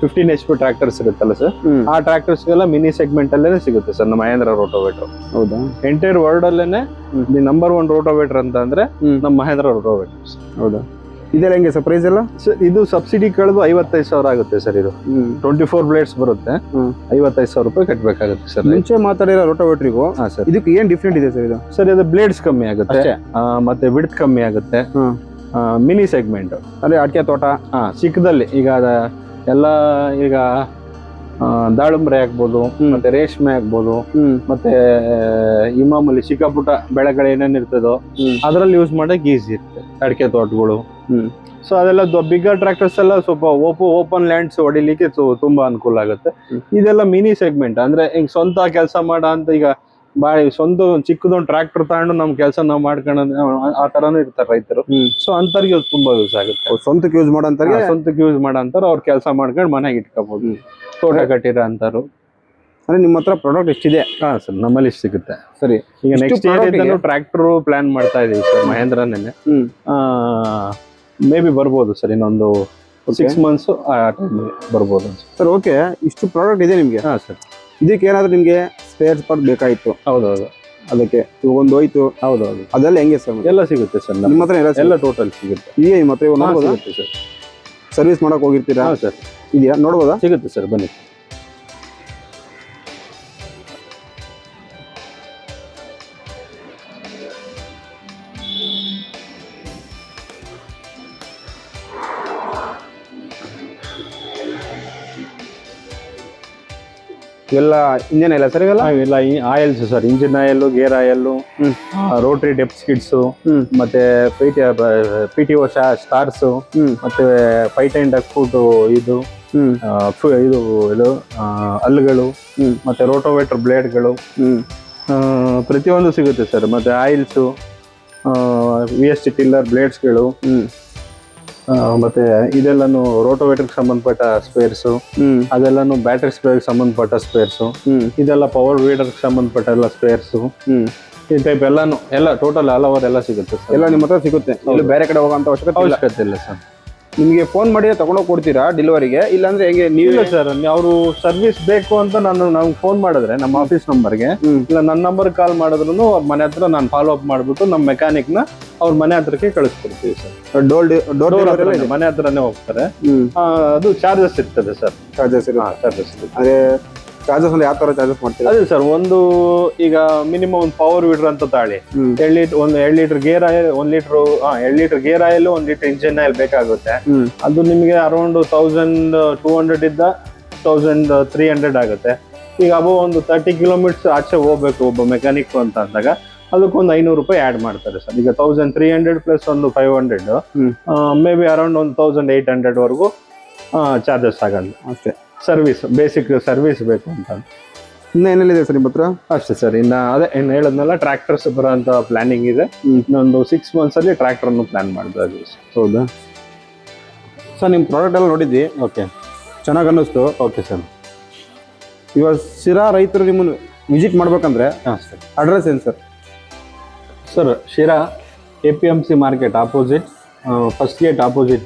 ಫಿಫ್ಟೀನ್ ಎಚ್ ಪಿ ಟ್ರಾಕ್ಟರ್ಸ್ ಇರುತ್ತಲ್ಲ ಸರ್? ಆ ಟ್ರಾಕ್ಟರ್ಸ್ ಎಲ್ಲ ಮಿನಿ ಸೆಗ್ಮೆಂಟ್ ಅಲ್ಲೇ ಸಿಗುತ್ತೆ ಸರ್ ನಮ್ಮ ಮಹೇಂದ್ರ ರೋಟೋವೇಟರ್ ಹೌದಾ? ಎಂಟೈರ್ ವರ್ಲ್ಡ್ ಅಲ್ಲೇನೆ ದಿ ನಂಬರ್ ಒನ್ ರೋಟೋವೇಟರ್ ಅಂತ ಅಂದ್ರೆ ನಮ್ಮ ಮಹೇಂದ್ರ ರೋಟೋವೇಟರ್ ಹೌದಾ? ಇದೆಲ್ಲ ಹೆಂಗೆ ಸರ್ ಪ್ರೈಸ್ ಎಲ್ಲ? ಸರ್ ಇದು ಸಬ್ಸಿಡಿ ಕಳೆದು ಐವತ್ತೈದು ಸಾವಿರ ಆಗುತ್ತೆ ಸರ್ ಇದು. ಟ್ವೆಂಟಿ ಫೋರ್ ಬ್ಲೇಡ್ಸ್ ಬರುತ್ತೆ. ಐವತ್ತೈದು ಸಾವಿರ ರೂಪಾಯಿ ಕಟ್ಟಬೇಕಾಗುತ್ತೆ ಸರ್ ಮುಂಚೆ ಮಾತಾಡಿರೋ ರೋಟೋವೇಟ್ರಿಗೂ ಹಾಂ ಸರ್ ಇದಕ್ಕೆ ಏನು ಡಿಫ್ರೆಂಟ್ ಇದೆ ಸರ್ ಇದು? ಸರ್ ಇದು ಬ್ಲೇಡ್ಸ್ ಕಮ್ಮಿ ಆಗುತ್ತೆ. ಮತ್ತೆ ವಿಡ್ತ್ ಕಮ್ಮಿ ಆಗುತ್ತೆ. ಮಿನಿ ಸೆಗ್ಮೆಂಟ್ ಅಂದ್ರೆ ಅಡಿಕೆ ತೋಟ? ಹಾಂ ಚಿಕ್ಕದಲ್ಲಿ. ಈಗ ಎಲ್ಲ ಈಗ ಆ, ದಾಳಿಂಬ್ರೆ ಆಗ್ಬೋದು. ಮತ್ತೆ ರೇಷ್ಮೆ ಆಗ್ಬೋದು ಮತ್ತೆ ಇಮಾಮಲ್ಲಿ ಚಿಕ್ಕಪುಟ್ಟ ಚಿಕ್ಕ ಪುಟ್ಟ ಬೆಳೆಗಳು ಏನೇನು ಇರ್ತದೋ ಅದರಲ್ಲಿ ಯೂಸ್ ಮಾಡಕ್ ಈಸಿ ಇರುತ್ತೆ ಅಡಿಕೆ ತೋಟಗಳು. ಹ್ಮ್. ಸೊ ಅದೆಲ್ಲ ಬಿಗ್ಗರ್ ಟ್ರಾಕ್ಟರ್ಸ್ ಎಲ್ಲ ಸ್ವಲ್ಪ ಓಪೋ ಓಪನ್ ಲ್ಯಾಂಡ್ಸ್ ಹೊಡಿಲಿಕ್ಕೆ ತುಂಬಾ ಅನುಕೂಲ ಆಗುತ್ತೆ. ಇದೆಲ್ಲ ಮಿನಿ ಸೆಗ್ಮೆಂಟ್ ಅಂದ್ರೆ ಈಗ ಸ್ವಂತ ಕೆಲಸ ಮಾಡ ಅಂತ ಈಗ ಬಾಳ ಸ್ವಂತ ಒಂದ್ ಚಿಕ್ಕದೊಂದು ಟ್ರಾಕ್ಟರ್ ತಗೊಂಡು ನಮ್ ಕೆಲಸ ನಾವು ಮಾಡ್ಕೊಳ್ಳೋದು ಆ ತರಾನು ಇರ್ತಾರೆ ರೈತರು. ಸೊ ಅಂತರ್ಗೆ ತುಂಬಾ ಯೂಸ್ ಆಗುತ್ತೆ. ಸ್ವಂತಕ್ಕೆ ಯೂಸ್ ಮಾಡೋ ಸ್ವಂತಕ್ಕೆ ಯೂಸ್ ಮಾಡಂತಾರ ಅವ್ರ ಕೆಲಸ ಮಾಡ್ಕೊಂಡು ಮನೆಗೆ ಇಟ್ಕೋಬಹುದು. ತೋಟ ಕಟ್ಟಿರೋ ಅಂತಾರು ಅಂದ್ರೆ ನಿಮ್ಮ ಹತ್ರ ಪ್ರಾಡಕ್ಟ್ ಎಷ್ಟಿದೆ? ಹಾ ಸರ್ ನಮ್ಮಲ್ಲಿ ಎಷ್ಟು ಸಿಗುತ್ತೆ? ಸರಿ ಈಗ ನೆಕ್ಸ್ಟ್ ಇಯರ್ ಟ್ರ್ಯಾಕ್ಟರ್ ಪ್ಲಾನ್ ಮಾಡ್ತಾ ಇದೀವಿ ಸರ್ ಮಹೇಂದ್ರನೇ ನೆನೆ ಮೇ ಬಿ ಬರ್ಬೋದು ಸರ್ ಇನ್ನೊಂದು ಸಿಕ್ಸ್ ಮಂತ್ಸ್ ಆ ಟೈಮ್ ಬರ್ಬೋದು ಸರ್ ಓಕೆ ಇಷ್ಟು ಪ್ರಾಡಕ್ಟ್ ಇದೆ ನಿಮ್ಗೆ? ಹಾ ಸರ್. ಇದಕ್ಕೆ ಏನಾದ್ರು ನಿಮ್ಗೆ ಸ್ಪೇರ್ ಪಾರ್ಟ್ ಬೇಕಾಗಿತ್ತು ಹೌದೌದು. ಅದಕ್ಕೆ ಇವಾಗ ಒಂದು ಹೋಯ್ತು. ಹೌದೌದು. ಅದೆಲ್ಲ ಹೆಂಗೆ ಸರ್? ಎಲ್ಲ ಸಿಗುತ್ತೆ ಸರ್ ನಿಮ್ಮ ಹತ್ರ ಎಲ್ಲ ಎಲ್ಲ ಟೋಟಲ್ ಸಿಗುತ್ತೆ. ಈಗ ನಿಮ್ಮ ಹತ್ರ ಸಿಗುತ್ತೆ ಸರ್. ಸರ್ವಿಸ್ ಮಾಡೋಕೆ ಹೋಗಿರ್ತೀರಾ? ಸರ್. ಇದೆಯಾ? ನೋಡ್ಬೋದಾ? ಸಿಗುತ್ತೆ ಸರ್ ಬನ್ನಿ. ಎಲ್ಲ ಇಂಜಿನ್ ಇಲ್ಲ ಸರ್ ಇವೆಲ್ಲ? ಇಲ್ಲ oils sir engine oil gear oil. Rotary depth kits ಮತ್ತೆ ಪಿ ಟಿ ಒ ಸ್ಟಾರ್ಸು ಹ್ಮ್. ಮತ್ತೆ ಫೈಟ್ ಅಂಡ್ ಫುಡ್ ಇದು. ಇದು ಇದು ಹ್ಮ್. ಮತ್ತೆ ರೋಟೋವೇಟರ್ ಬ್ಲೇಡ್ಗಳು ಪ್ರತಿಯೊಂದು ಸಿಗುತ್ತೆ ಸರ್ ಮತ್ತೆ oils V S T tiller ಬ್ಲೇಡ್ಸ್ಗಳು ಮತ್ತೆ ಇದೆಲ್ಲಾನು ರೋಟೋವೇಟರ್ಗೆ ಸಂಬಂಧಪಟ್ಟ ಸ್ಪೇರ್ಸು ಅದೆಲ್ಲಾನು ಬ್ಯಾಟ್ರಿ ಸ್ಪೇರ್ಗೆ ಸಂಬಂಧಪಟ್ಟ ಸ್ಪೇರ್ಸು ಇದೆಲ್ಲ ಪವರ್ ವೀಡರ್ಗೆ ಸಂಬಂಧಪಟ್ಟ ಎಲ್ಲ ಸ್ಪೇರ್ಸು ಈ ಟೈಪ್ ಎಲ್ಲಾನು ಎಲ್ಲ ಟೋಟಲ್ ಆಲ್ ಓವರ್ ಎಲ್ಲ ಸಿಗುತ್ತೆ ಸರ್. ಎಲ್ಲ ನಿಮ್ಮ ಹತ್ರ ಸಿಗುತ್ತೆ. ಇಲ್ಲಿ ಬೇರೆ ಕಡೆ ಹೋಗೋ ಅವಶ್ಯಕತೆ ಇಲ್ಲ ಸರ್. ನಿಮ್ಗೆ ಫೋನ್ ಮಾಡಿ ತಗೊಂಡೋಗಿ ಕೊಡ್ತೀರಾ ಡೆಲಿವರಿಗೆ ಇಲ್ಲಾಂದ್ರೆ ಹೆಂಗೆ ಇಲ್ಲ ನೀವೇ ಸರ್ ಅವರು ಸರ್ವಿಸ್ ಬೇಕು ಅಂತ ನಾನು ನಮ್ಗೆ ಫೋನ್ ಮಾಡಿದ್ರೆ ನಮ್ಮ ಆಫೀಸ್ ನಂಬರ್ಗೆ ಇಲ್ಲ ನನ್ನ ನಂಬರ್ ಕಾಲ್ ಮಾಡಿದ್ರು ಅವ್ರ ಮನೆ ಹತ್ರ ನಾನು ಫಾಲೋ ಅಪ್ ಮಾಡಿಬಿಟ್ಟು ನಮ್ಮ ಮೆಕ್ಯಾನಿಕ್ನ ಅವ್ರ ಮನೆ ಹತ್ರಕ್ಕೆ ಕಳಿಸ್ಕೊಡ್ತೀವಿ ಸರ್ ಡೋರ್ ಡೋರ್ ಮನೆ ಹತ್ರನೇ ಹೋಗ್ತಾರೆ. ಆ, ಅದು ಚಾರ್ಜಸ್ ಇರ್ತದೆ ಸರ್ ಚಾರ್ಜಸ್ ಚಾರ್ಜಸ್ ಅದೇ ಚಾರ್ಜಸ್ ಅಂದ್ರೆ ಯಾವ ತರ ಚಾರ್ಜಸ್ ಮಾಡ್ತೀರಾ? ಅದೇ ಸರ್ ಒಂದು ಈಗ ಮಿನಿಮಮ್ ಒಂದು ಪವರ್ ವೀಡರ್ ಅಂತ ತಾಳಿ. ಎರಡು ಲೀಟರ್ ಒಂದು ಎರಡು ಲೀಟರ್ ಗೇರ್ ಆಯಿಲ್ ಒಂದು ಲೀಟರ್ ಎರಡು ಲೀಟರ್ ಗೇರ್ ಆಯಿಲ್ ಒಂದು ಲೀಟರ್ ಇಂಜಿನ್ ಆಯಿಲ್ ಬೇಕಾಗುತ್ತೆ. ಅದು ನಿಮಗೆ ಅರೌಂಡ್ ತೌಸಂಡ್ ಟೂ ಹಂಡ್ರೆಡ್ ಇದ್ದ ತೌಸಂಡ್ ತ್ರೀ ಹಂಡ್ರೆಡ್ ಆಗುತ್ತೆ. ಈಗ ಅಬೋ ಒಂದು ತರ್ಟಿ ಕಿಲೋಮೀಟರ್ಸ್ ಆಚೆ ಹೋಗ್ಬೇಕು ಒಬ್ಬ ಮೆಕ್ಯಾನಿಕ್ ಅಂತ ಅಂದಾಗ ಅದಕ್ಕೊಂದು ಐನೂರು ರೂಪಾಯಿ ಆ್ಯಡ್ ಮಾಡ್ತಾರೆ ಸರ್. ಈಗ ತೌಸಂಡ್ ತ್ರೀ ಹಂಡ್ರೆಡ್ ಪ್ಲಸ್ ಒಂದು five hundred. May be around ಒಂದು ತೌಸಂಡ್ ಏಯ್ಟ್ ಹಂಡ್ರೆಡ್ವರೆಗೂ ಚಾರ್ಜಸ್ ಆಗಲ್ಲ. ಅಷ್ಟೇ. ಸರ್ವಿಸ್ ಬೇಸಿಕ್ ಸರ್ವಿಸ್ ಬೇಕು ಅಂತ. ಇನ್ನು ಏನೆಲ್ಲಿದೆ ಸರ್ ನಿಮ್ಮ ಹತ್ರ? ಅಷ್ಟೇ ಸರ್ ಇನ್ನು ಅದೇ ಏನು ಹೇಳಿದ್ನಲ್ಲ ಟ್ರ್ಯಾಕ್ಟರ್ಸ್ ಬರೋಂಥ ಪ್ಲಾನಿಂಗ್ ಇದೆ. ಇನ್ನೊಂದು ಸಿಕ್ಸ್ ಮಂತ್ಸಲ್ಲಿ ಟ್ರ್ಯಾಕ್ಟರನ್ನು ಪ್ಲ್ಯಾನ್ ಮಾಡ್ತಾ ಇದ್ದೀವಿ ಸರ್. ಹೌದಾ? ಸರ್ ನಿಮ್ಮ ಪ್ರಾಡಕ್ಟ್ ಎಲ್ಲ ನೋಡಿದ್ವಿ ಓಕೆ ಚೆನ್ನಾಗಿ ಅನ್ನಿಸ್ತು. Okay sir. ಇವಾಗ ಶಿರಾ ರೈತರು ನಿಮ್ಮನ್ನು ವಿಸಿಟ್ ಮಾಡ್ಬೇಕಂದ್ರೆ ಹಾಂ ಸರ್. ಅಡ್ರೆಸ್ ಏನು sir? Sir Shira A P M C market opposite first gate opposite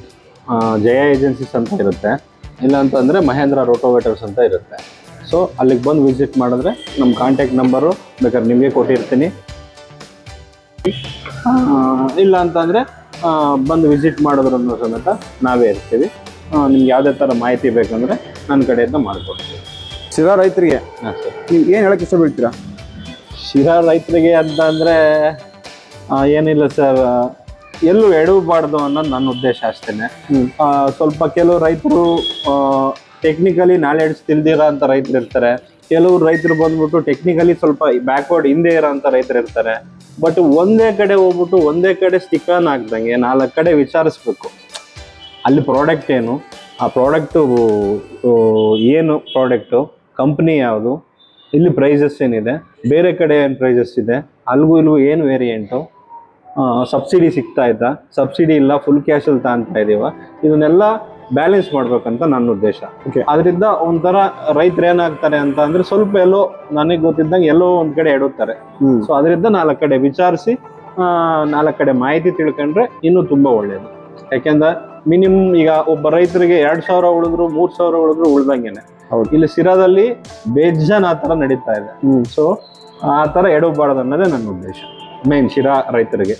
Jaya agencies ಅಂತ ಇರುತ್ತೆ. ಇಲ್ಲ ಅಂತಂದರೆ ಮಹೇಂದ್ರ ರೋಟೋವೇಟರ್ಸ್ ಅಂತ ಇರುತ್ತೆ. ಸೊ ಅಲ್ಲಿಗೆ ಬಂದು ವಿಸಿಟ್ ಮಾಡಿದ್ರೆ ನಮ್ಮ ಕಾಂಟ್ಯಾಕ್ಟ್ ನಂಬರು ಬೇಕಾದ್ರೆ ನಿಮಗೆ ಕೊಟ್ಟಿರ್ತೀನಿ. ಇಲ್ಲ ಅಂತಂದರೆ ಬಂದು ವಿಸಿಟ್ ಮಾಡೋದ್ರನ್ನು ಸಮೇತ ನಾವೇ ಇರ್ತೀವಿ. ನಿಮ್ಗೆ ಯಾವುದೇ ಥರ ಮಾಹಿತಿ ಬೇಕಂದರೆ ನನ್ನ ಕಡೆಯಿಂದ ಮಾಡಿಕೊಡ್ತೀವಿ. ಶಿರಾ ರೈತರಿಗೆ ಹಾಂ ಸರ್. ನೀವು ಏನು ಹೇಳಕ್ಕೆ ಇಷ್ಟಪಡ್ತೀರಾ? ಶಿರಾ ರೈತರಿಗೆ ಅಂತ ಅಂದರೆ ಏನಿಲ್ಲ ಸರ್. ಎಲ್ಲೂ ಎಡವಬಾರ್ದು ಅನ್ನೋದು ನನ್ನ ಉದ್ದೇಶ ಅಷ್ಟೇನೆ. ಸ್ವಲ್ಪ ಕೆಲವು ರೈತರು ಟೆಕ್ನಿಕಲಿ ನಾಲೆಡ್ಜ್ ತಿಳಿದಿರೋ ಅಂತ ರೈತರು ಇರ್ತಾರೆ. ಕೆಲವರು ರೈತರು ಬಂದ್ಬಿಟ್ಟು ಟೆಕ್ನಿಕಲಿ ಸ್ವಲ್ಪ ಬ್ಯಾಕ್ವರ್ಡ್ ಹಿಂದೆ ಇರೋ ಅಂತ ರೈತರು ಇರ್ತಾರೆ. ಬಟ್ ಒಂದೇ ಕಡೆ ಹೋಗ್ಬಿಟ್ಟು ಒಂದೇ ಕಡೆ ಸ್ಟಿಕ್ ಆನ್ ಆಗ್ದಂಗೆ ನಾಲ್ಕು ಕಡೆ ವಿಚಾರಿಸ್ಬೇಕು. ಅಲ್ಲಿ ಪ್ರಾಡಕ್ಟ್ ಏನು? ಆ ಪ್ರಾಡಕ್ಟು ಏನು ಪ್ರಾಡಕ್ಟು ಕಂಪ್ನಿ ಯಾವುದು? ಇಲ್ಲಿ ಪ್ರೈಸಸ್ ಏನಿದೆ? ಬೇರೆ ಕಡೆ ಏನು ಪ್ರೈಸಸ್ ಇದೆ? ಅಲ್ಗೂ ಇಲ್ಲಿಗೂ ಏನು ವೇರಿಯಂಟು ಸಬ್ಸಿಡಿ ಸಿಗ್ತಾ ಇದ್ದ. ಸಬ್ಸಿಡಿ ಇಲ್ಲ ಫುಲ್ ಕ್ಯಾಶಲ್ಲಿ ತಗೊಂತಾ ಇದೀವ. ಇದನ್ನೆಲ್ಲ ಬ್ಯಾಲೆನ್ಸ್ ಮಾಡ್ಬೇಕಂತ ನನ್ನ ಉದ್ದೇಶ. ಅದರಿಂದ ಒಂಥರ ರೈತರು ಏನಾಗ್ತಾರೆ ಅಂತ ಅಂದ್ರೆ ಸ್ವಲ್ಪ ಎಲ್ಲೋ ನನಗೆ ಗೊತ್ತಿದ್ದಂಗೆ ಎಲ್ಲೋ ಒಂದ್ ಕಡೆ ಎಡುತ್ತಾರೆ ಸೊ ಅದರಿಂದ ನಾಲ್ಕು ಕಡೆ ವಿಚಾರಿಸಿ ನಾಲ್ಕು ಕಡೆ ಮಾಹಿತಿ ತಿಳ್ಕೊಂಡ್ರೆ ಇನ್ನೂ ತುಂಬಾ ಒಳ್ಳೇದು. ಯಾಕೆಂದ್ರೆ ಮಿನಿಮಮ್ ಈಗ ಒಬ್ಬ ರೈತರಿಗೆ ಎರಡ್ ಸಾವಿರ ಉಳಿದ್ರು ಮೂರ್ ಸಾವಿರ ಉಳಿದ್ರು ಉಳ್ದಂಗೆನೆ. ಇಲ್ಲಿ ಸಿರಾದಲ್ಲಿ ಬೇಜಾನ್ ಆ ತರ ನಡೀತಾ ಇದೆ. ಸೊ ಆ ತರ ಎಡಬಾರದು ಅನ್ನೋದೇ ನನ್ನ ಉದ್ದೇಶ. ಮೇನ್ ಶಿರಾ ರೈತರಿಗೆ.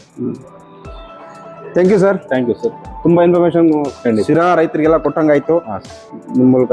Thank you sir thank you sir ತುಂಬ ಇನ್ಫಾರ್ಮೇಶನ್ ಖಂಡಿತ ಶಿರಾ ರೈತರಿಗೆಲ್ಲ ಕೊಟ್ಟಂಗಾಯ್ತು. ನಿಮ್ಮ ಮೂಲಕ.